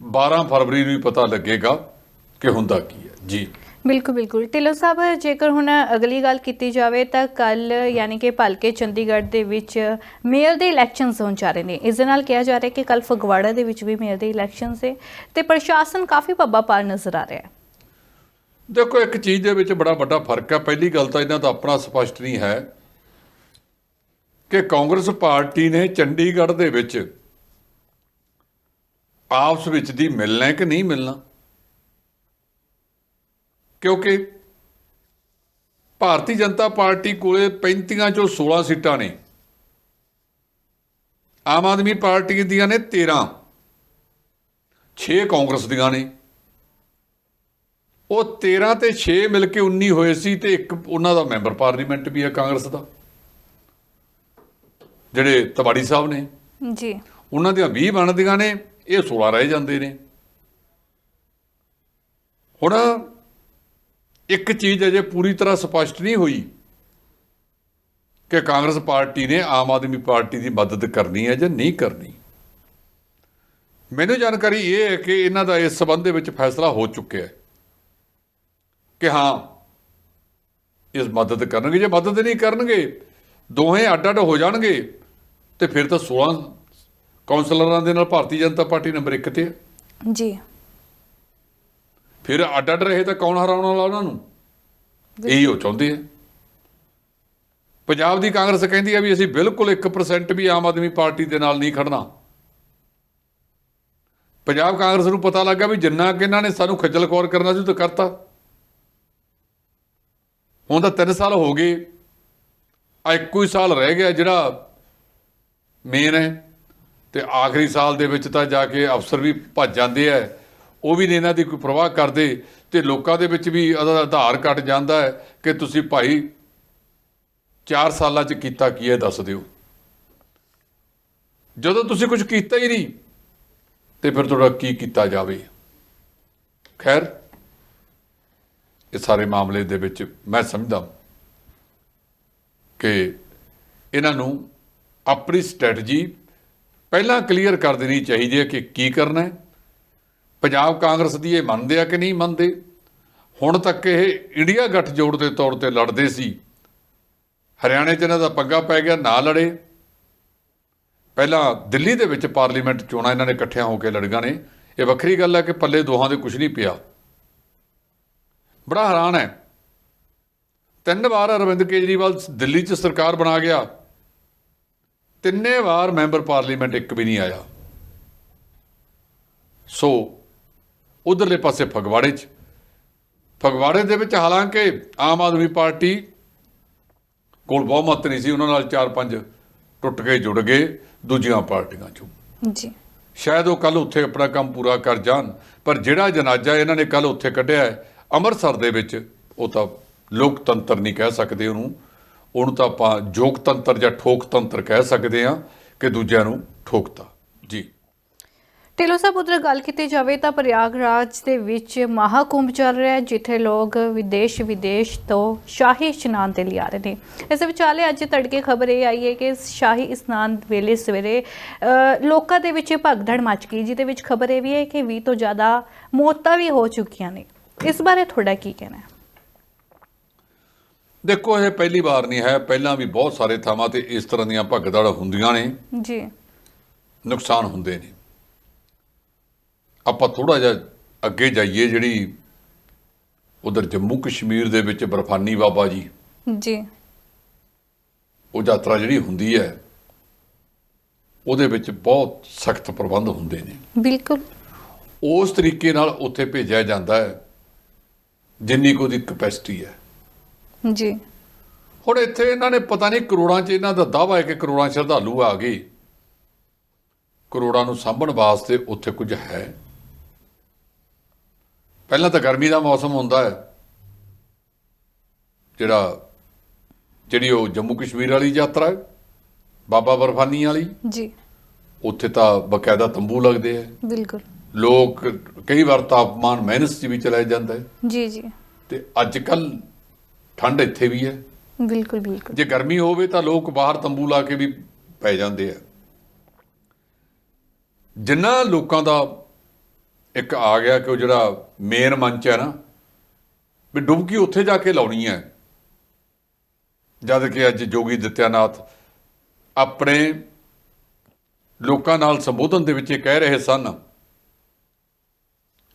12 ਫਰਵਰੀ ਨੂੰ ਹੀ ਪਤਾ ਲੱਗੇਗਾ ਕਿ ਹੁੰਦਾ ਕੀ ਹੈ। ਜੀ। ਬਿਲਕੁਲ ਬਿਲਕੁਲ। ਢਿੱਲੋਂ ਸਾਹਿਬ, ਜੇਕਰ ਹੁਣ ਅਗਲੀ ਗੱਲ ਕੀਤੀ ਜਾਵੇ ਤਾਂ ਕੱਲ ਯਾਨੀ ਕਿ ਭਲਕੇ ਚੰਡੀਗੜ੍ਹ ਦੇ ਵਿੱਚ ਮੇਅਰ ਦੇ ਇਲੈਕਸ਼ਨਸ ਹੋਣ ਜਾ ਰਹੇ ਨੇ। ਇਸ ਦੇ ਨਾਲ ਕਿਹਾ ਜਾ ਰਿਹਾ ਕਿ ਕੱਲ ਫਗਵਾੜਾ ਦੇ ਵਿੱਚ ਵੀ ਮੇਅਰ ਦੇ ਇਲੈਕਸ਼ਨਸ ਹੈ ਤੇ ਪ੍ਰਸ਼ਾਸਨ ਕਾਫੀ ਪੱਬਾ ਪਾਰ ਨਜ਼ਰ ਆ ਰਿਹਾ ਹੈ। ਦੇਖੋ, ਇੱਕ ਚੀਜ਼ ਦੇ ਵਿੱਚ ਬੜਾ ਵੱਡਾ ਫ਼ਰਕ ਹੈ। ਪਹਿਲੀ ਗੱਲ ਤਾਂ ਇਹਨਾਂ ਦਾ ਆਪਣਾ ਸਪਸ਼ਟ ਨਹੀਂ ਹੈ ਕਿ ਕਾਂਗਰਸ ਪਾਰਟੀ ਨੇ ਚੰਡੀਗੜ੍ਹ ਦੇ ਵਿੱਚ ਆਪਸ ਵਿੱਚ ਦੀ ਮਿਲਣਾ ਕਿ ਨਹੀਂ ਮਿਲਣਾ? ਕਿਉਂਕਿ ਭਾਰਤੀ ਜਨਤਾ ਪਾਰਟੀ ਕੋਲੇ 35 ਚੋਂ 16 ਸੀਟਾਂ ਨੇ। ਆਮ ਆਦਮੀ ਪਾਰਟੀ ਦੀਆਂ ਨੇ 13 6 ਕਾਂਗਰਸ ਦੀਆਂ ਨੇ। ਉਹ 13 ਤੇ 6 ਮਿਲ ਕੇ 19 ਹੋਏ ਸੀ ਤੇ ਇੱਕ ਉਹਨਾਂ ਦਾ ਮੈਂਬਰ ਪਾਰਲੀਮੈਂਟ ਵੀ ਹੈ ਕਾਂਗਰਸ ਦਾ। ਜਿਹੜੇ ਤਵਾੜੀ ਸਾਹਿਬ ਨੇ। ਜੀ। ਉਹਨਾਂ ਦੀਆਂ 20 ਬਣਦੀਆਂ ਨੇ ਇਹ 16 ਰਹਿ ਜਾਂਦੇ ਨੇ। ਹੁਣ ਇੱਕ ਚੀਜ਼ ਅਜੇ ਪੂਰੀ ਤਰ੍ਹਾਂ ਸਪਸ਼ਟ ਨਹੀਂ ਹੋਈ ਕਿ ਕਾਂਗਰਸ ਪਾਰਟੀ ਨੇ ਆਮ ਆਦਮੀ ਪਾਰਟੀ ਦੀ ਮਦਦ ਕਰਨੀ ਹੈ ਜਾਂ ਨਹੀਂ ਕਰਨੀ। ਮੈਨੂੰ ਜਾਣਕਾਰੀ ਇਹ ਹੈ ਕਿ ਇਹਨਾਂ ਦਾ ਇਸ ਸਬੰਧ ਦੇ ਵਿੱਚ ਫੈਸਲਾ ਹੋ ਚੁੱਕਿਆ ਹੈ। ਕਿ ਹਾਂ ਇਸ ਮਦਦ ਕਰਨਗੇ ਜੇ ਮਦਦ ਨਹੀਂ ਕਰਨਗੇ? ਦੋਹੇ ਅੱਡ ਅੱਡ ਹੋ ਜਾਣਗੇ। ਤੇ ਫਿਰ ਤਾਂ 16 ਕੌਂਸਲਰਾਂ ਦੇ ਨਾਲ ਭਾਰਤੀ ਜਨਤਾ ਪਾਰਟੀ ਨੰਬਰ 1 ਤੇ ਹੈ ਜੀ। ਫਿਰ ਅੱਡ ਅੱਡ ਰਹੇ ਤਾਂ ਕੌਣ ਹਰਾਉਣ ਵਾਲਾ ਉਹਨਾਂ ਨੂੰ? ਇਹੀ ਉਹ ਚਾਹੁੰਦੇ ਆ। ਪੰਜਾਬ ਦੀ ਕਾਂਗਰਸ ਕਹਿੰਦੀ ਆ ਵੀ ਅਸੀਂ ਬਿਲਕੁਲ 1% ਵੀ ਆਮ ਆਦਮੀ ਪਾਰਟੀ ਦੇ ਨਾਲ ਨਹੀਂ ਖੜਨਾ। ਪੰਜਾਬ ਕਾਂਗਰਸ ਨੂੰ ਪਤਾ ਲੱਗਾ ਵੀ ਜਿੰਨਾ ਕਿ ਇਹਨਾਂ ਨੇ ਸਾਨੂੰ ਖੱਜਲ ਖੁਆਰ ਕਰਨਾ ਸੀ ਉਹ ਤਾਂ ਕਰਤਾ। ਹੁਣ ਤਾਂ 3 ਸਾਲ ਹੋ ਗਏ, ਆ ਇੱਕੋ ਹੀ ਸਾਲ ਰਹਿ ਗਿਆ ਜਿਹੜਾ ਮੇਨ ਹੈ। ਤੇ ਆਖਰੀ ਸਾਲ ਦੇ ਵਿੱਚ ਤਾਂ ਜਾ ਕੇ ਅਫਸਰ ਵੀ ਭੱਜ ਜਾਂਦੇ ਆ। ਉਹ ਵੀ ਨਹੀਂ ਇਹਨਾਂ ਦੀ ਕੋਈ ਪ੍ਰਵਾਹ ਕਰਦੇ। ਤੇ ਲੋਕਾਂ ਦੇ ਵਿੱਚ ਵੀ ਉਹਦਾ ਆਧਾਰ ਕੱਟ ਜਾਂਦਾ ਹੈ ਕਿ ਤੁਸੀਂ ਭਾਈ 4 ਸਾਲਾਂ 'ਚ ਕੀਤਾ ਕੀ ਹੈ, ਦੱਸ ਦਿਓ। ਜਦੋਂ ਤੁਸੀਂ ਕੁਝ ਕੀਤਾ ਹੀ ਨਹੀਂ, ਤੇ ਫਿਰ ਤੁਹਾਡਾ ਕੀ ਕੀਤਾ ਜਾਵੇ? ਖੈਰ ਇਹ ਸਾਰੇ ਮਾਮਲੇ ਦੇ ਵਿੱਚ ਮੈਂ ਸਮਝਦਾ ਕਿ ਇਹਨਾਂ ਨੂੰ ਆਪਣੀ ਸਟ੍ਰੈਟਜੀ ਪਹਿਲਾਂ ਕਲੀਅਰ ਕਰ ਦੇਣੀ ਚਾਹੀਦੀ ਹੈ ਕਿ ਕੀ ਕਰਨਾ ਹੈ। ਪੰਜਾਬ ਕਾਂਗਰਸ ਦੀ ਇਹ ਮੰਨਦੇ ਆ ਕਿ ਨਹੀਂ ਮੰਨਦੇ? ਹੁਣ ਤੱਕ ਇਹ ਇੰਡੀਆ ਗੱਠਜੋੜ ਦੇ ਤੌਰ ਤੇ ਲੜਦੇ ਸੀ। ਹਰਿਆਣੇ 'ਚ ਇਹਨਾਂ ਦਾ ਪੰਗਾ ਪੈ ਗਿਆ, ਨਾ ਲੜੇ। ਪਹਿਲਾਂ ਦਿੱਲੀ ਦੇ ਵਿੱਚ ਪਾਰਲੀਮੈਂਟ ਚੋਣਾਂ ਇਹਨਾਂ ਨੇ ਇਕੱਠਿਆਂ ਹੋ ਕੇ ਲੜੀਆਂ ਨੇ। ਇਹ ਵੱਖਰੀ ਗੱਲ ਹੈ ਕਿ ਪੱਲੇ ਦੋਹਾਂ ਦੇ ਕੁਝ ਨਹੀਂ ਪਿਆ। ਬੜਾ ਹੈਰਾਨ ਹੈ। ਤਿੰਨ ਵਾਰ ਅਰਵਿੰਦ ਕੇਜਰੀਵਾਲ ਦਿੱਲੀ 'ਚ ਸਰਕਾਰ ਬਣਾ ਗਿਆ। ਤਿੰਨੇ ਵਾਰ ਮੈਂਬਰ ਪਾਰਲੀਮੈਂਟ ਇੱਕ ਵੀ ਨਹੀਂ ਆਇਆ। ਸੋ ਉਧਰਲੇ ਪਾਸੇ ਫਗਵਾੜੇ 'ਚ ਫਗਵਾੜੇ ਦੇ ਵਿੱਚ ਹਾਲਾਂਕਿ ਆਮ ਆਦਮੀ ਪਾਰਟੀ ਕੋਲ ਬਹੁਮਤ ਨਹੀਂ ਸੀ ਉਹਨਾਂ ਨਾਲ ਚਾਰ ਪੰਜ ਟੁੱਟ ਕੇ ਜੁੜ ਗਏ ਦੂਜੀਆਂ ਪਾਰਟੀਆਂ 'ਚੋਂ। ਜੀ। ਸ਼ਾਇਦ ਉਹ ਕੱਲ ਉੱਥੇ ਆਪਣਾ ਕੰਮ ਪੂਰਾ ਕਰ ਜਾਣ ਪਰ ਜਿਹੜਾ ਜਨਾਜ਼ਾ ਇਹਨਾਂ ਨੇ ਕੱਲ ਉੱਥੇ ਕੱਢਿਆ ਹੈ ਅੰਮ੍ਰਿਤਸਰ ਦੇ ਵਿੱਚ ਉਹ ਤਾਂ ਲੋਕਤੰਤਰ ਨਹੀਂ ਕਹਿ ਸਕਦੇ ਉਹਨੂੰ। ਉਹਨੂੰ ਤਾਂ ਆਪਾਂ ਜੋਗਤੰਤਰ ਜਾਂ ਠੋਕਤੰਤਰ ਕਹਿ ਸਕਦੇ ਹਾਂ ਕਿ ਦੂਜਿਆਂ ਨੂੰ ਠੋਕਤਾ। ਜੀ। ਢਿੱਲੋਂ ਸਾਹਿਬ, ਉਧਰ ਗੱਲ ਕੀਤੀ ਜਾਵੇ ਤਾਂ ਪ੍ਰਯਾਗਰਾਜ ਦੇ ਵਿੱਚ ਮਹਾਕੁੰਭ ਚੱਲ ਰਿਹਾ ਹੈ, ਜਿੱਥੇ ਲੋਕ ਵਿਦੇਸ਼ ਵਿਦੇਸ਼ ਤੋਂ ਸ਼ਾਹੀ ਇਸ਼ਨਾਨ ਦੇ ਲਈ ਆ ਰਹੇ ਨੇ। ਇਸ ਵਿਚਾਲੇ ਅੱਜ ਤੜਕੇ ਖਬਰ ਇਹ ਆਈ ਹੈ ਕਿ ਸ਼ਾਹੀ ਇਸ਼ਨਾਨ ਵੇਲੇ ਸਵੇਰੇ ਲੋਕਾਂ ਦੇ ਵਿੱਚ ਭਗਦੜ ਮਚ ਗਈ, ਜਿਹਦੇ ਵਿੱਚ ਖਬਰ ਇਹ ਵੀ ਹੈ ਕਿ 20 ਤੋਂ ਜ਼ਿਆਦਾ ਮੌਤਾਂ ਵੀ ਹੋ ਚੁੱਕੀਆਂ ਨੇ। ਇਸ ਬਾਰੇ ਤੁਹਾਡਾ ਕੀ ਕਹਿਣਾ ਹੈ? ਦੇਖੋ ਇਹ ਪਹਿਲੀ ਵਾਰ ਨਹੀਂ ਹੈ। ਪਹਿਲਾਂ ਵੀ ਬਹੁਤ ਸਾਰੇ ਥਾਵਾਂ ਤੇ ਇਸ ਤਰ੍ਹਾਂ ਦੀਆਂ ਭਗਦੜ ਹੁੰਦੀਆਂ ਨੇ। ਜੀ। ਨੁਕਸਾਨ ਹੁੰਦੇ ਨੇ। ਆਪਾਂ ਥੋੜਾ ਜਿਹਾ ਅੱਗੇ ਜਾਈਏ ਜਿਹੜੀ ਉਧਰ ਜੰਮੂ ਕਸ਼ਮੀਰ ਦੇ ਵਿੱਚ ਬਰਫਾਨੀ ਬਾਬਾ ਜੀ। ਜੀ। ਉਹ ਯਾਤਰਾ ਜਿਹੜੀ ਹੁੰਦੀ ਹੈ ਉਹਦੇ ਵਿੱਚ ਬਹੁਤ ਸਖਤ ਪ੍ਰਬੰਧ ਹੁੰਦੇ ਨੇ। ਬਿਲਕੁਲ। ਉਸ ਤਰੀਕੇ ਨਾਲ ਉੱਥੇ ਭੇਜਿਆ ਜਾਂਦਾ ਹੈ। ਜਿੰਨੀ ਕੁ ਉਹਦੀ ਕਪੈਸਿਟੀ ਹੈ। ਜੀ। ਹੁਣ ਇੱਥੇ ਇਹਨਾਂ ਨੇ ਪਤਾ ਨਹੀਂ ਕਰੋੜਾਂ 'ਚ ਇਹਨਾਂ ਦਾ ਦਾਅਵਾ ਹੈ ਕਿ ਕਰੋੜਾਂ ਸ਼ਰਧਾਲੂ ਆ ਗਏ। ਕਰੋੜਾਂ ਨੂੰ ਸਾਂਭਣ ਵਾਸਤੇ ਉੱਥੇ ਕੁਝ ਹੈ। ਪਹਿਲਾਂ ਤਾਂ ਗਰਮੀ ਦਾ ਮੌਸਮ ਹੁੰਦਾ ਹੈ। ਜਿਹੜਾ ਜਿਹੜੀ ਉਹ ਜੰਮੂ ਕਸ਼ਮੀਰ ਵਾਲੀ ਯਾਤਰਾ ਹੈ ਬਾਬਾ ਬਰਫਾਨੀ ਵਾਲੀ ਜੀ। ਉੱਥੇ ਤਾਂ ਬਕਾਇਦਾ ਤੰਬੂ ਲੱਗਦੇ ਆ ਬਿਲਕੁਲ। ਲੋਕ ਕਈ ਵਾਰ ਤਾਪਮਾਨ ਮਾਈਨਸ 'ਚ ਵੀ ਚਲਾ ਜਾਂਦਾ ਹੈ। ਜੀ ਜੀ। ਤੇ ਅੱਜ ਕੱਲ ਠੰਡ ਇੱਥੇ ਵੀ ਹੈ। ਬਿਲਕੁਲ ਬਿਲਕੁਲ। ਜੇ ਗਰਮੀ ਹੋਵੇ ਤਾਂ ਲੋਕ ਬਾਹਰ ਤੰਬੂ ਲਾ ਕੇ ਵੀ ਪੈ ਜਾਂਦੇ ਆ। ਜਿੰਨਾ ਲੋਕਾਂ ਦਾ ਇੱਕ ਆ ਗਿਆ ਕਿ ਉਹ ਜਿਹੜਾ ਮੇਨ ਮੰਚ ਹੈ ਨਾ ਵੀ ਡੁਬਕੀ ਉੱਥੇ ਜਾ ਕੇ ਲਾਉਣੀ ਹੈ। ਜਦ ਕਿ ਅੱਜ ਜੋਗੀ ਦਿੱਤਿਆਨਾਥ ਆਪਣੇ ਲੋਕਾਂ ਨਾਲ ਸੰਬੋਧਨ ਦੇ ਵਿੱਚ ਇਹ ਕਹਿ ਰਹੇ ਸਨ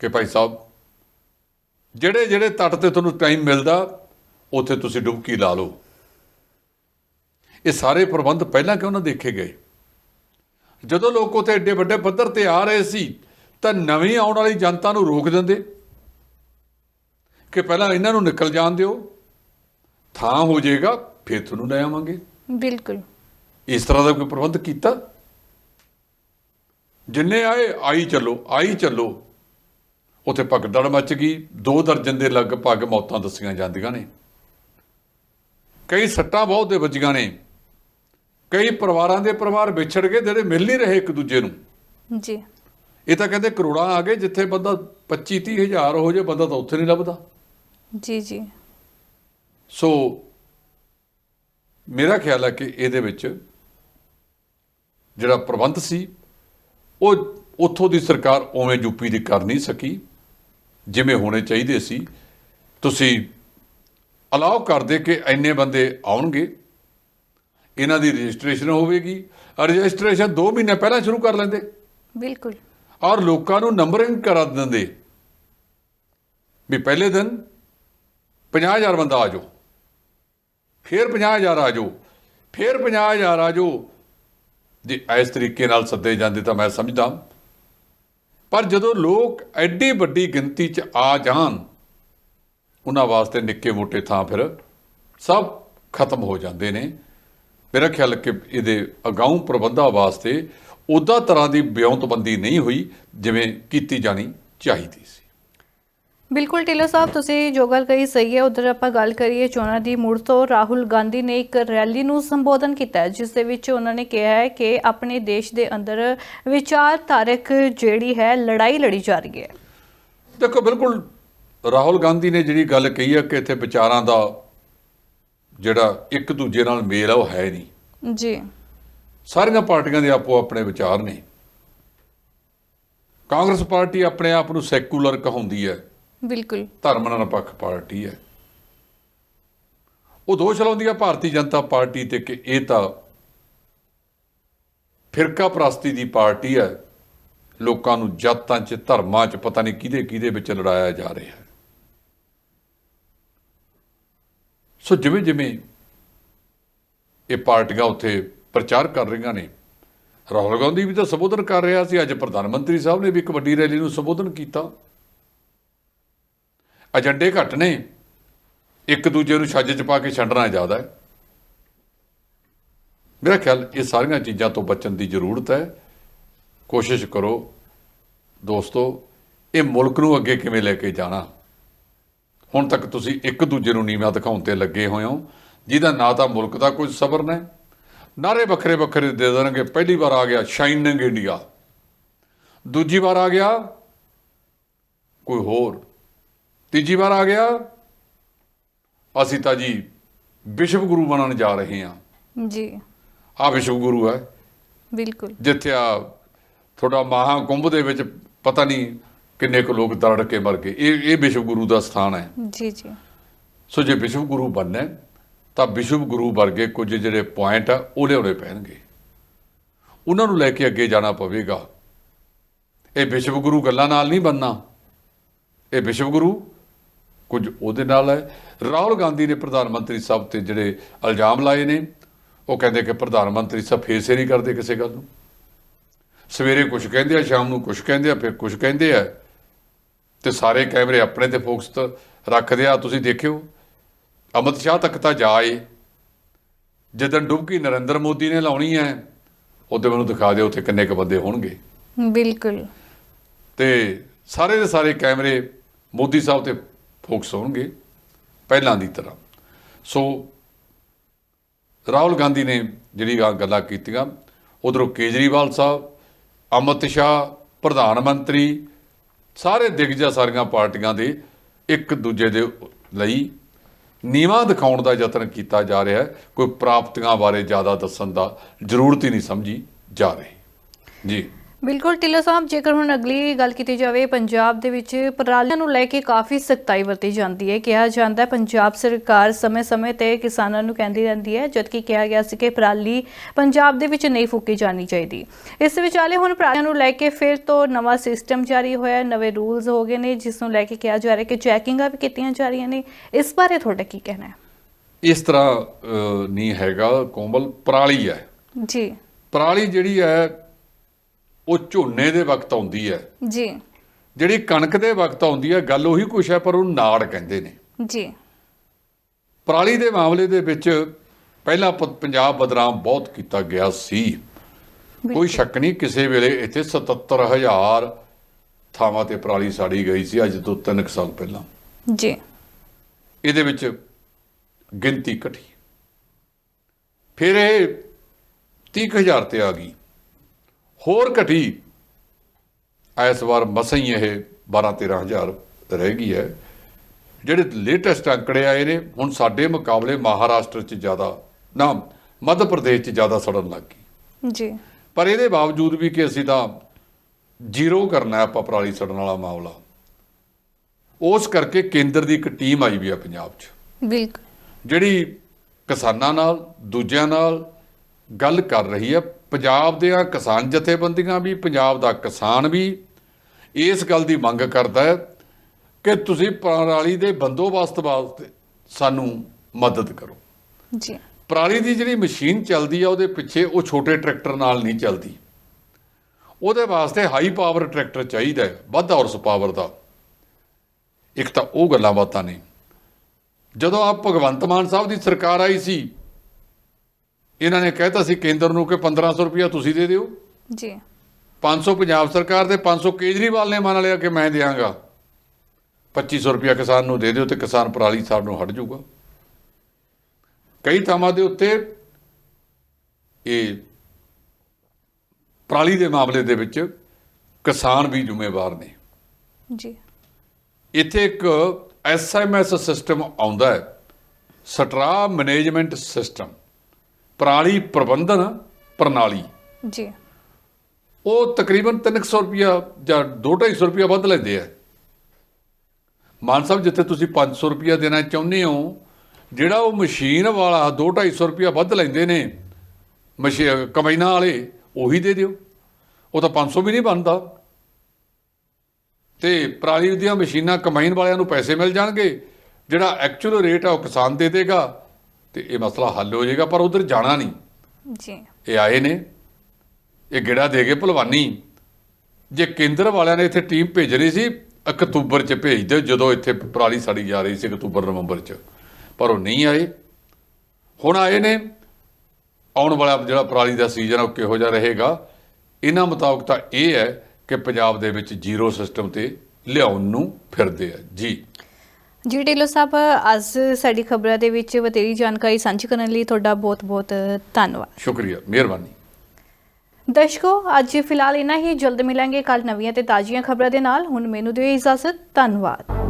ਕਿ ਭਾਈ ਸਾਹਿਬ ਜਿਹੜੇ ਜਿਹੜੇ ਤੱਟ ਤੇ ਤੁਹਾਨੂੰ ਟਾਈਮ ਮਿਲਦਾ ਉੱਥੇ ਤੁਸੀਂ ਡੁਬਕੀ ਲਾ ਲਓ। ਇਹ ਸਾਰੇ ਪ੍ਰਬੰਧ ਪਹਿਲਾਂ ਕਿਉਂ ਨਾ ਦੇਖੇ ਗਏ? ਜਦੋਂ ਲੋਕ ਉੱਥੇ ਏਡੇ ਵੱਡੇ ਪੱਧਰ ਤੇ ਆ ਰਹੇ ਸੀ ਤਾਂ ਨਵੀਂ ਆਉਣ ਵਾਲੀ ਜਨਤਾ ਨੂੰ ਰੋਕ ਦਿੰਦੇ। ਕਿ ਪਹਿਲਾਂ ਇਹਨਾਂ ਨੂੰ ਨਿਕਲ ਜਾਣ ਦਿਓ। ਥਾਂ ਹੋ ਜਾਏਗਾ ਫਿਰ ਤੁਹਾਨੂੰ ਲੈ ਆਵਾਂਗੇ। ਬਿਲਕੁਲ। ਇਸ ਤਰ੍ਹਾਂ ਦਾ ਕੋਈ ਪ੍ਰਬੰਧ ਕੀਤਾ? ਜਿੰਨੇ ਆਏ ਆਈ ਚੱਲੋ ਆਈ ਚੱਲੋ। ਉੱਥੇ ਭਗਦੜ ਮਚ ਗਈ। ਦੋ ਦਰਜਨ ਦੇ ਲਗਭਗ ਮੌਤਾਂ ਦੱਸੀਆਂ ਜਾਂਦੀਆਂ ਨੇ। ਕਈ ਸੱਟਾਂ ਬਹੁਤ ਦੇ ਵੱਜੀਆਂ ਨੇ। ਕਈ ਪਰਿਵਾਰਾਂ ਦੇ ਪਰਿਵਾਰ ਵਿਛੜ ਗਏ ਜਿਹੜੇ ਮਿਲ ਨਹੀਂ ਰਹੇ ਇੱਕ ਦੂਜੇ ਨੂੰ। ਜੀ। ਇਹ ਤਾਂ ਕਹਿੰਦੇ ਕਰੋੜਾਂ ਆ ਗਏ ਜਿੱਥੇ ਬੰਦਾ 25 30 ਹਜ਼ਾਰ ਹੋ ਜੇ ਬੰਦਾ ਤਾਂ ਉੱਥੇ ਨਹੀਂ ਲੱਭਦਾ। ਜੀ ਜੀ। ਸੋ ਮੇਰਾ ਖਿਆਲ ਹੈ ਕਿ ਇਹਦੇ ਵਿੱਚ ਜਿਹੜਾ ਪ੍ਰਬੰਧ ਸੀ ਉਹ ਉੱਥੋਂ ਦੀ ਸਰਕਾਰ ਉਵੇਂ ਯੂਪੀ ਦੀ ਕਰ ਨਹੀਂ ਸਕੀ। ਜਿਵੇਂ ਹੋਣੇ ਚਾਹੀਦੇ ਸੀ ਤੁਸੀਂ ਅਲਾਉ ਕਰਦੇ ਕਿ ਇੰਨੇ ਬੰਦੇ ਆਉਣਗੇ। ਇਹਨਾਂ ਦੀ ਰਜਿਸਟ੍ਰੇਸ਼ਨ ਹੋਵੇਗੀ। ਰਜਿਸਟ੍ਰੇਸ਼ਨ 2 ਮਹੀਨੇ ਪਹਿਲਾਂ ਸ਼ੁਰੂ ਕਰ ਲੈਂਦੇ। ਬਿਲਕੁਲ। ਔਰ ਲੋਕਾਂ ਨੂੰ ਨੰਬਰਿੰਗ ਕਰਾ ਦਿੰਦੇ। ਵੀ ਪਹਿਲੇ ਦਿਨ 50000 ਬੰਦਾ ਆ ਜਾਓ। ਫਿਰ 50000 ਆ ਜਾਓ। ਫਿਰ 50000 ਆ ਜਾਓ। ਜੇ ਇਸ ਤਰੀਕੇ ਨਾਲ ਸੱਦੇ ਜਾਂਦੇ ਤਾਂ ਮੈਂ ਸਮਝਦਾ। ਪਰ ਜਦੋਂ ਲੋਕ ਐਡੀ ਵੱਡੀ ਗਿਣਤੀ 'ਚ ਆ ਜਾਣ, ਉਹਨਾਂ ਵਾਸਤੇ ਨਿੱਕੇ ਮੋਟੇ ਥਾਂ ਫਿਰ ਸਭ ਖਤਮ ਹੋ ਜਾਂਦੇ ਨੇ। ਮੇਰਾ ਖਿਆਲ ਕਿ ਇਹਦੇ ਅਗਾਊਂ ਪ੍ਰਬੰਧਾਂ ਵਾਸਤੇ ਉਦਾਂ ਤਰ੍ਹਾਂ ਦੀ ਵਿਉਂਤਬੰਦੀ ਨਹੀਂ ਹੋਈ ਜਿਵੇਂ ਕੀਤੀ ਜਾਣੀ ਚਾਹੀਦੀ ਸੀ। ਬਿਲਕੁਲ ਢਿੱਲੋਂ ਸਾਹਿਬ ਤੁਸੀਂ ਜੋ ਗੱਲ ਕਹੀ ਸਹੀ ਹੈ ਉਧਰ ਆਪਾਂ ਗੱਲ ਕਰੀਏ ਚੋਣਾਂ ਦੀ ਮੁੜ ਤੋਂ ਰਾਹੁਲ ਗਾਂਧੀ ਨੇ ਇੱਕ ਰੈਲੀ ਨੂੰ ਸੰਬੋਧਨ ਕੀਤਾ ਹੈ, ਜਿਸ ਦੇ ਵਿੱਚ ਉਹਨਾਂ ਨੇ ਕਿਹਾ ਹੈ ਕਿ ਆਪਣੇ ਦੇਸ਼ ਦੇ ਅੰਦਰ ਵਿਚਾਰਧਾਰਕ ਜਿਹੜੀ ਹੈ ਲੜਾਈ ਲੜੀ ਜਾ ਰਹੀ ਹੈ। ਦੇਖੋ ਬਿਲਕੁਲ ਰਾਹੁਲ ਗਾਂਧੀ ਨੇ ਜਿਹੜੀ ਗੱਲ ਕਹੀ ਹੈ ਕਿ ਇੱਥੇ ਵਿਚਾਰਾਂ ਦਾ ਜਿਹੜਾ ਇੱਕ ਦੂਜੇ ਨਾਲ ਮੇਲ ਆ ਉਹ ਹੈ ਨਹੀਂ। ਜੀ। ਸਾਰੀਆਂ ਪਾਰਟੀਆਂ ਦੇ ਆਪੋ ਆਪਣੇ ਵਿਚਾਰ ਨੇ। ਕਾਂਗਰਸ ਪਾਰਟੀ ਆਪਣੇ ਆਪ ਨੂੰ ਸੈਕੂਲਰ ਕਹਾਉਂਦੀ ਹੈ। ਬਿਲਕੁਲ। ਧਰਮ ਨਿਰਪੱਖ ਪਾਰਟੀ ਹੈ। ਉਹ ਦੋਸ਼ ਲਾਉਂਦੀ ਹੈ ਭਾਰਤੀ ਜਨਤਾ ਪਾਰਟੀ ਤੇ ਕਿ ਇਹ ਤਾਂ ਫਿਰਕਾ ਪ੍ਰਸਤੀ ਦੀ ਪਾਰਟੀ ਹੈ। ਲੋਕਾਂ ਨੂੰ ਜਾਤਾਂ 'ਚ, ਧਰਮਾਂ 'ਚ ਪਤਾ ਨਹੀਂ ਕਿਹਦੇ ਕਿਹਦੇ ਵਿੱਚ ਲੜਾਇਆ ਜਾ ਰਿਹਾ ਹੈ। ਸੋ ਜਿਵੇਂ ਜਿਵੇਂ ਇਹ ਪਾਰਟੀਆਂ ਉੱਥੇ ਪ੍ਰਚਾਰ ਕਰ ਰਹੀਆਂ ਨੇ, ਰਾਹੁਲ ਗਾਂਧੀ ਵੀ ਤਾਂ ਸੰਬੋਧਨ ਕਰ ਰਿਹਾ ਸੀ। ਅੱਜ ਪ੍ਰਧਾਨ ਮੰਤਰੀ ਸਾਹਿਬ ਨੇ ਵੀ ਇੱਕ ਵੱਡੀ ਰੈਲੀ ਨੂੰ ਸੰਬੋਧਨ ਕੀਤਾ। ਏਜੰਡੇ ਘੱਟ ਨੇ। ਇੱਕ ਦੂਜੇ ਨੂੰ ਛੱਜ 'ਚ ਪਾ ਕੇ ਛੱਡਣਾ ਜ਼ਿਆਦਾ ਹੈ। ਮੇਰਾ ਖਿਆਲ ਇਹ ਸਾਰੀਆਂ ਚੀਜ਼ਾਂ ਤੋਂ ਬਚਣ ਦੀ ਜ਼ਰੂਰਤ ਹੈ। ਕੋਸ਼ਿਸ਼ ਕਰੋ ਦੋਸਤੋ, ਇਹ ਮੁਲਕ ਨੂੰ ਅੱਗੇ ਕਿਵੇਂ ਲੈ ਕੇ ਜਾਣਾ। ਹੁਣ ਤੱਕ ਤੁਸੀਂ ਇੱਕ ਦੂਜੇ ਨੂੰ ਨੀਵਾਂ ਦਿਖਾਉਣ ਤੇ ਲੱਗੇ ਹੋਏ ਹੋ। ਜਿਹਦਾ ਨਾ ਤਾਂ ਮੁਲਕ ਦਾ ਕੋਈ ਸਬਰ ਨੇ, ਨਾਰੇ ਵੱਖਰੇ ਵੱਖਰੇ ਦੇ ਦੇਣਗੇ। ਪਹਿਲੀ ਵਾਰ ਆ ਗਿਆ ਸ਼ਾਈਨਿੰਗ ਇੰਡੀਆ। ਦੂਜੀ ਵਾਰ ਆ ਗਿਆ ਕੋਈ ਹੋਰ। ਤੀਜੀ ਵਾਰ ਆ ਗਿਆ। ਅਸੀਂ ਤਾਂ ਜੀ ਵਿਸ਼ਵ ਗੁਰੂ ਬਣਨ ਜਾ ਰਹੇ ਹਾਂ। ਜੀ। ਆ ਵਿਸ਼ਵ ਗੁਰੂ ਹੈ। ਬਿਲਕੁਲ। ਜਿੱਥੇ ਆ ਤੁਹਾਡਾ ਮਹਾ ਕੁੰਭ ਦੇ ਵਿੱਚ ਪਤਾ ਨਹੀਂ ਕਿੰਨੇ ਕੁ ਲੋਕ ਦਰੜ ਕੇ ਮਰ ਗਏ। ਇਹ ਇਹ ਵਿਸ਼ਵ ਗੁਰੂ ਦਾ ਸਥਾਨ ਹੈ। ਜੀ ਜੀ। ਸੋ ਜੇ ਵਿਸ਼ਵ ਗੁਰੂ ਬਣਨਾ ਤਾਂ ਵਿਸ਼ਵ ਗੁਰੂ ਵਰਗੇ ਕੁਝ ਜਿਹੜੇ ਪੁਆਇੰਟ ਆ ਉਹ ਲਿਆਉਣੇ ਪੈਣਗੇ। ਉਹਨਾਂ ਨੂੰ ਲੈ ਕੇ ਅੱਗੇ ਜਾਣਾ ਪਵੇਗਾ। ਇਹ ਵਿਸ਼ਵ ਗੁਰੂ ਗੱਲਾਂ ਨਾਲ ਨਹੀਂ ਬਣਨਾ। ਇਹ ਵਿਸ਼ਵ ਗੁਰੂ ਕੁਝ ਉਹਦੇ ਨਾਲ ਹੈ। ਰਾਹੁਲ ਗਾਂਧੀ ਨੇ ਪ੍ਰਧਾਨ ਮੰਤਰੀ ਸਾਹਿਬ ਤੇ ਜਿਹੜੇ ਇਲਜ਼ਾਮ ਲਾਏ ਨੇ ਉਹ ਕਹਿੰਦੇ ਕਿ ਪ੍ਰਧਾਨ ਮੰਤਰੀ ਸਾਹਿਬ ਫੇਸ ਨਹੀਂ ਕਰਦੇ ਕਿਸੇ ਗੱਲ ਨੂੰ। ਸਵੇਰੇ ਕੁਝ ਕਹਿੰਦੇ ਆ ਸ਼ਾਮ ਨੂੰ ਕੁਝ ਕਹਿੰਦੇ ਆ ਫਿਰ ਕੁਝ ਕਹਿੰਦੇ ਆ ਤੇ ਸਾਰੇ ਕੈਮਰੇ ਆਪਣੇ ਤੇ ਫੋਕਸ ਰੱਖਦੇ ਆ। ਤੁਸੀਂ ਦੇਖਿਓ ਅਮਿਤ ਸ਼ਾਹ ਤੱਕ ਤਾਂ ਜਾਏ ਜਦੋਂ ਡੁਬਕੀ ਨਰਿੰਦਰ ਮੋਦੀ ਨੇ ਲਾਉਣੀ ਹੈ ਉਹਦੇ ਮੈਨੂੰ ਦਿਖਾ ਦਿਓ ਉੱਥੇ ਕਿੰਨੇ ਕੁ ਬੰਦੇ ਹੋਣਗੇ। ਬਿਲਕੁਲ। ਤੇ ਸਾਰੇ ਦੇ ਸਾਰੇ ਕੈਮਰੇ ਮੋਦੀ ਸਾਹਿਬ ਤੇ ਫੋਕਸ ਹੋਣਗੇ ਪਹਿਲਾਂ ਦੀ ਤਰ੍ਹਾਂ। ਸੋ, ਰਾਹੁਲ ਗਾਂਧੀ ਨੇ ਜਿਹੜੀ ਗੱਲਾਂ ਕੀਤੀਆਂ, ਉਧਰੋਂ ਕੇਜਰੀਵਾਲ ਸਾਹਿਬ, ਅਮਿਤ ਸ਼ਾਹ, ਪ੍ਰਧਾਨ ਮੰਤਰੀ, ਸਾਰੇ ਦਿਗਜਾ ਸਾਰੀਆਂ ਪਾਰਟੀਆਂ ਦੇ ਇੱਕ ਦੂਜੇ ਦੇ ਲਈ ਨੀਵਾਂ ਦਿਖਾਉਣ ਦਾ ਯਤਨ ਕੀਤਾ ਜਾ ਰਿਹਾ ਹੈ। ਕੋਈ ਪ੍ਰਾਪਤੀਆਂ ਬਾਰੇ ਜ਼ਿਆਦਾ ਦੱਸਣ ਦਾ ਜ਼ਰੂਰਤ ਹੀ ਨਹੀਂ ਸਮਝੀ ਜਾ ਰਹੀ। ਜੀ। ਬਿਲਕੁਲ ਟਿੱਲਰ ਸਾਹਿਬ ਜੇਕਰ ਹੁਣ ਅਗਲੀ ਗੱਲ ਕੀਤੀ ਜਾਵੇ ਪੰਜਾਬ ਦੇ ਵਿੱਚ ਪਰਾਲੀਆਂ ਨੂੰ ਲੈ ਕੇ ਕਾਫੀ ਸਖਤਾਈ ਵਰਤੀ ਜਾਂਦੀ ਹੈ। ਕਿਹਾ ਜਾਂਦਾ ਹੈ ਪੰਜਾਬ ਸਰਕਾਰ ਸਮੇਂ-ਸਮੇਂ ਤੇ ਕਿਸਾਨਾਂ ਨੂੰ ਕਹਿੰਦੀ ਰਹਿੰਦੀ ਹੈ ਜਦਕਿ ਕਿਹਾ ਗਿਆ ਸੀ ਕਿ ਪਰਾਲੀ ਪੰਜਾਬ ਦੇ ਵਿੱਚ ਨਹੀਂ ਫੂਕੀ ਜਾਣੀ ਚਾਹੀਦੀ। ਇਸ ਵਿਚਾਲੇ ਹੁਣ ਪਰਾਲੀਆਂ ਨੂੰ ਲੈ ਕੇ ਫਿਰ ਤੋਂ ਨਵਾਂ ਸਿਸਟਮ ਜਾਰੀ ਹੋਇਆ ਹੈ, ਨਵੇਂ ਰੂਲਸ ਹੋ ਗਏ ਨੇ ਜਿਸ ਨੂੰ ਲੈ ਕੇ ਕਿਹਾ ਜਾ ਰਿਹਾ ਕਿ ਚੈਕਿੰਗਾਂ ਵੀ ਕੀਤੀਆਂ ਜਾ ਰਹੀਆਂ ਨੇ। ਇਸ ਬਾਰੇ ਤੁਹਾਡਾ ਕੀ ਕਹਿਣਾ ਹੈ? ਇਸ ਤਰ੍ਹਾਂ ਨਹੀਂ ਹੈਗਾ ਕੋਮਲ ਪਰਾਲੀ ਹੈ। ਜੀ। ਪਰਾਲੀ ਜਿਹੜੀ ਹੈ ਉਹ ਝੋਨੇ ਦੇ ਵਕਤ ਆਉਂਦੀ ਹੈ। ਜੀ। ਜਿਹੜੀ ਕਣਕ ਦੇ ਵਕਤ ਆਉਂਦੀ ਹੈ ਗੱਲ ਉਹੀ ਕੁਛ ਹੈ ਪਰ ਉਹ ਨਾੜ ਕਹਿੰਦੇ ਨੇ। ਜੀ। ਪਰਾਲੀ ਦੇ ਮਾਮਲੇ ਦੇ ਵਿੱਚ ਪਹਿਲਾਂ ਪੰਜਾਬ ਬਦਨਾਮ ਬਹੁਤ ਕੀਤਾ ਗਿਆ ਸੀ। ਕੋਈ ਸ਼ੱਕ ਨਹੀਂ ਕਿਸੇ ਵੇਲੇ ਇੱਥੇ 77000 ਥਾਵਾਂ ਤੇ ਪਰਾਲੀ ਸਾੜੀ ਗਈ ਸੀ ਅੱਜ ਤੋਂ 3 ਸਾਲ ਪਹਿਲਾਂ। ਜੀ। ਇਹਦੇ ਵਿੱਚ ਗਿਣਤੀ ਘਟੀ। ਫਿਰ ਇਹ 30000 ਤੇ ਆ ਗਈ। ਹੋਰ ਘਟੀ। ਇਸ ਵਾਰ ਮਸਾਂ ਹੀ ਇਹ 12 13000 ਰਹਿ ਗਈ ਹੈ। ਜਿਹੜੇ ਲੇਟੈਸਟ ਅੰਕੜੇ ਆਏ ਨੇ ਹੁਣ ਸਾਡੇ ਮੁਕਾਬਲੇ ਮਹਾਰਾਸ਼ਟਰ 'ਚ ਜ਼ਿਆਦਾ ਨਾ ਮੱਧ ਪ੍ਰਦੇਸ਼ 'ਚ ਜ਼ਿਆਦਾ ਸੜਨ ਲੱਗ ਗਈ। ਜੀ। ਪਰ ਇਹਦੇ ਬਾਵਜੂਦ ਵੀ ਕਿ ਅਸੀਂ ਤਾਂ ਜ਼ੀਰੋ ਕਰਨਾ ਹੈ ਆਪਾਂ ਪਰਾਲੀ ਸੜਨ ਵਾਲਾ ਮਾਮਲਾ ਉਸ ਕਰਕੇ ਕੇਂਦਰ ਦੀ ਇੱਕ ਟੀਮ ਆਈ ਵੀ ਆ ਪੰਜਾਬ 'ਚ। ਬਿਲਕੁਲ। ਜਿਹੜੀ ਕਿਸਾਨਾਂ ਨਾਲ ਦੂਜਿਆਂ ਨਾਲ ਗੱਲ ਕਰ ਰਹੀ ਹੈ ਪੰਜਾਬ ਦੀਆਂ ਕਿਸਾਨ ਜਥੇਬੰਦੀਆਂ ਵੀ ਪੰਜਾਬ ਦਾ ਕਿਸਾਨ ਵੀ ਇਸ ਗੱਲ ਦੀ ਮੰਗ ਕਰਦਾ ਹੈ ਕਿ ਤੁਸੀਂ ਪਰਾਲੀ ਦੇ ਬੰਦੋਬਸਤ ਵਾਸਤੇ ਸਾਨੂੰ ਮਦਦ ਕਰੋ। ਜੀ। ਪਰਾਲੀ ਦੀ ਜਿਹੜੀ ਮਸ਼ੀਨ ਚੱਲਦੀ ਆ ਉਹਦੇ ਪਿੱਛੇ ਉਹ ਛੋਟੇ ਟਰੈਕਟਰ ਨਾਲ ਨਹੀਂ ਚੱਲਦੀ। ਉਹਦੇ ਵਾਸਤੇ ਹਾਈ ਪਾਵਰ ਟਰੈਕਟਰ ਚਾਹੀਦਾ ਹੈ ਵੱਧ ਹਾਰਸ ਪਾਵਰ ਦਾ। ਇੱਕ ਤਾਂ ਉਹ ਗੱਲਾਂ ਬਾਤਾਂ ਨੇ। ਜਦੋਂ ਆ ਭਗਵੰਤ ਮਾਨ ਸਾਹਿਬ ਦੀ ਸਰਕਾਰ ਆਈ ਸੀ ਇਹਨਾਂ ਨੇ ਕਹਿਤਾ ਸੀ ਕੇਂਦਰ ਨੂੰ ਕਿ 1500 ਰੁਪਇਆ ਤੁਸੀਂ ਦੇ ਦਿਓ। ਜੀ। 500 ਪੰਜਾਬ ਸਰਕਾਰ ਦੇ 500 ਕੇਜਰੀਵਾਲ ਨੇ ਮੰਨ ਲਿਆ ਕਿ ਮੈਂ ਦਿਆਂਗਾ। 2500 ਰੁਪਇਆ ਕਿਸਾਨ ਨੂੰ ਦੇ ਦਿਓ ਤੇ ਕਿਸਾਨ ਪਰਾਲੀ ਸਾਹਿਬ ਨੂੰ ਹਟ ਜਾਊਗਾ। ਕਈ ਥਾਵਾਂ ਦੇ ਉੱਤੇ ਇਹ ਪਰਾਲੀ ਦੇ ਮਾਮਲੇ ਦੇ ਵਿੱਚ ਕਿਸਾਨ ਵੀ ਜ਼ਿੰਮੇਵਾਰ ਨੇ। ਜੀ। ਇੱਥੇ ਇੱਕ ਐਸਐਮਐਸ ਸਿਸਟਮ ਆਉਂਦਾ ਹੈ। Straw management system. ਪਰਾਲੀ ਪ੍ਰਬੰਧਨ ਪ੍ਰਣਾਲੀ। ਜੀ। ਉਹ ਤਕਰੀਬਨ 300 ਰੁਪਿਆ ਜਾਂ 250 ਰੁਪਿਆ ਵੱਧ ਲੈਂਦੇ ਆ। ਮਾਨ ਸਾਹਿਬ ਜਿੱਥੇ ਤੁਸੀਂ 500 ਰੁਪਿਆ ਦੇਣਾ ਚਾਹੁੰਦੇ ਹੋ ਜਿਹੜਾ ਉਹ ਮਸ਼ੀਨ ਵਾਲਾ 250 ਰੁਪਿਆ ਵੱਧ ਲੈਂਦੇ ਨੇ ਮਸ਼ੀ ਕਮਾਈਨਾਂ ਵਾਲੇ ਉਹੀ ਦੇ ਦਿਓ। ਉਹ ਤਾਂ 500 ਵੀ ਨਹੀਂ ਬਣਦਾ। ਤੇ ਪਰਾਲੀ ਦੀਆਂ ਮਸ਼ੀਨਾਂ ਕਮਾਈਨ ਵਾਲਿਆਂ ਨੂੰ ਪੈਸੇ ਮਿਲ ਜਾਣਗੇ ਜਿਹੜਾ ਐਕਚੁਅਲ ਰੇਟ ਆ ਉਹ ਕਿਸਾਨ ਦੇ ਦੇਗਾ। ਤੇ ਇਹ ਮਸਲਾ ਹੱਲ ਹੋ ਜਾਏਗਾ ਪਰ ਉਧਰ ਜਾਣਾ ਨਹੀਂ। ਜੀ। ਇਹ ਆਏ ਨੇ ਇਹ ਗਿੜਾ ਦੇ ਗਏ ਭਲਵਾਨੀ। ਜੇ ਕੇਂਦਰ ਵਾਲਿਆਂ ਨੇ ਇੱਥੇ ਟੀਮ ਭੇਜਣੀ ਸੀ ਅਕਤੂਬਰ 'ਚ ਭੇਜ ਦਿਓ ਜਦੋਂ ਇੱਥੇ ਪਰਾਲੀ ਸੜੀ ਜਾ ਰਹੀ ਸੀ ਅਕਤੂਬਰ ਨਵੰਬਰ 'ਚ। ਪਰ ਉਹ ਨਹੀਂ ਆਏ। ਹੁਣ ਆਏ ਨੇ ਆਉਣ ਵਾਲਾ ਜਿਹੜਾ ਪਰਾਲੀ ਦਾ ਸੀਜ਼ਨ ਉਹ ਕਿਹੋ ਜਿਹਾ ਰਹੇਗਾ? ਇਹਨਾਂ ਮੁਤਾਬਕ ਤਾਂ ਇਹ ਹੈ ਕਿ ਪੰਜਾਬ ਦੇ ਵਿੱਚ ਜ਼ੀਰੋ ਸਿਸਟਮ ਤੇ ਲਿਆਉਣ ਨੂੰ ਫਿਰਦੇ ਆ। ਜੀ। ਜੀ ਢਿੱਲੋਂ ਸਾਹਿਬ ਅੱਜ ਸਾਡੀ ਖਬਰਾਂ ਦੇ ਵਿੱਚ ਵਧੇਰੀ ਜਾਣਕਾਰੀ ਸਾਂਝੀ ਕਰਨ ਲਈ ਤੁਹਾਡਾ ਬਹੁਤ-ਬਹੁਤ ਧੰਨਵਾਦ। ਸ਼ੁਕਰੀਆ ਮਿਹਰਬਾਨੀ। ਦਰਸ਼ਕੋ ਅੱਜ ਫਿਲਹਾਲ ਇਨਾ ਹੀ। ਜਲਦ ਮਿਲਾਂਗੇ ਕੱਲ ਨਵੀਆਂ ਤੇ ਤਾਜ਼ੀਆਂ ਖਬਰਾਂ ਦੇ ਨਾਲ। ਹੁਣ ਮੈਨੂੰ ਦਿਓ ਇਜਾਜ਼ਤ। ਧੰਨਵਾਦ।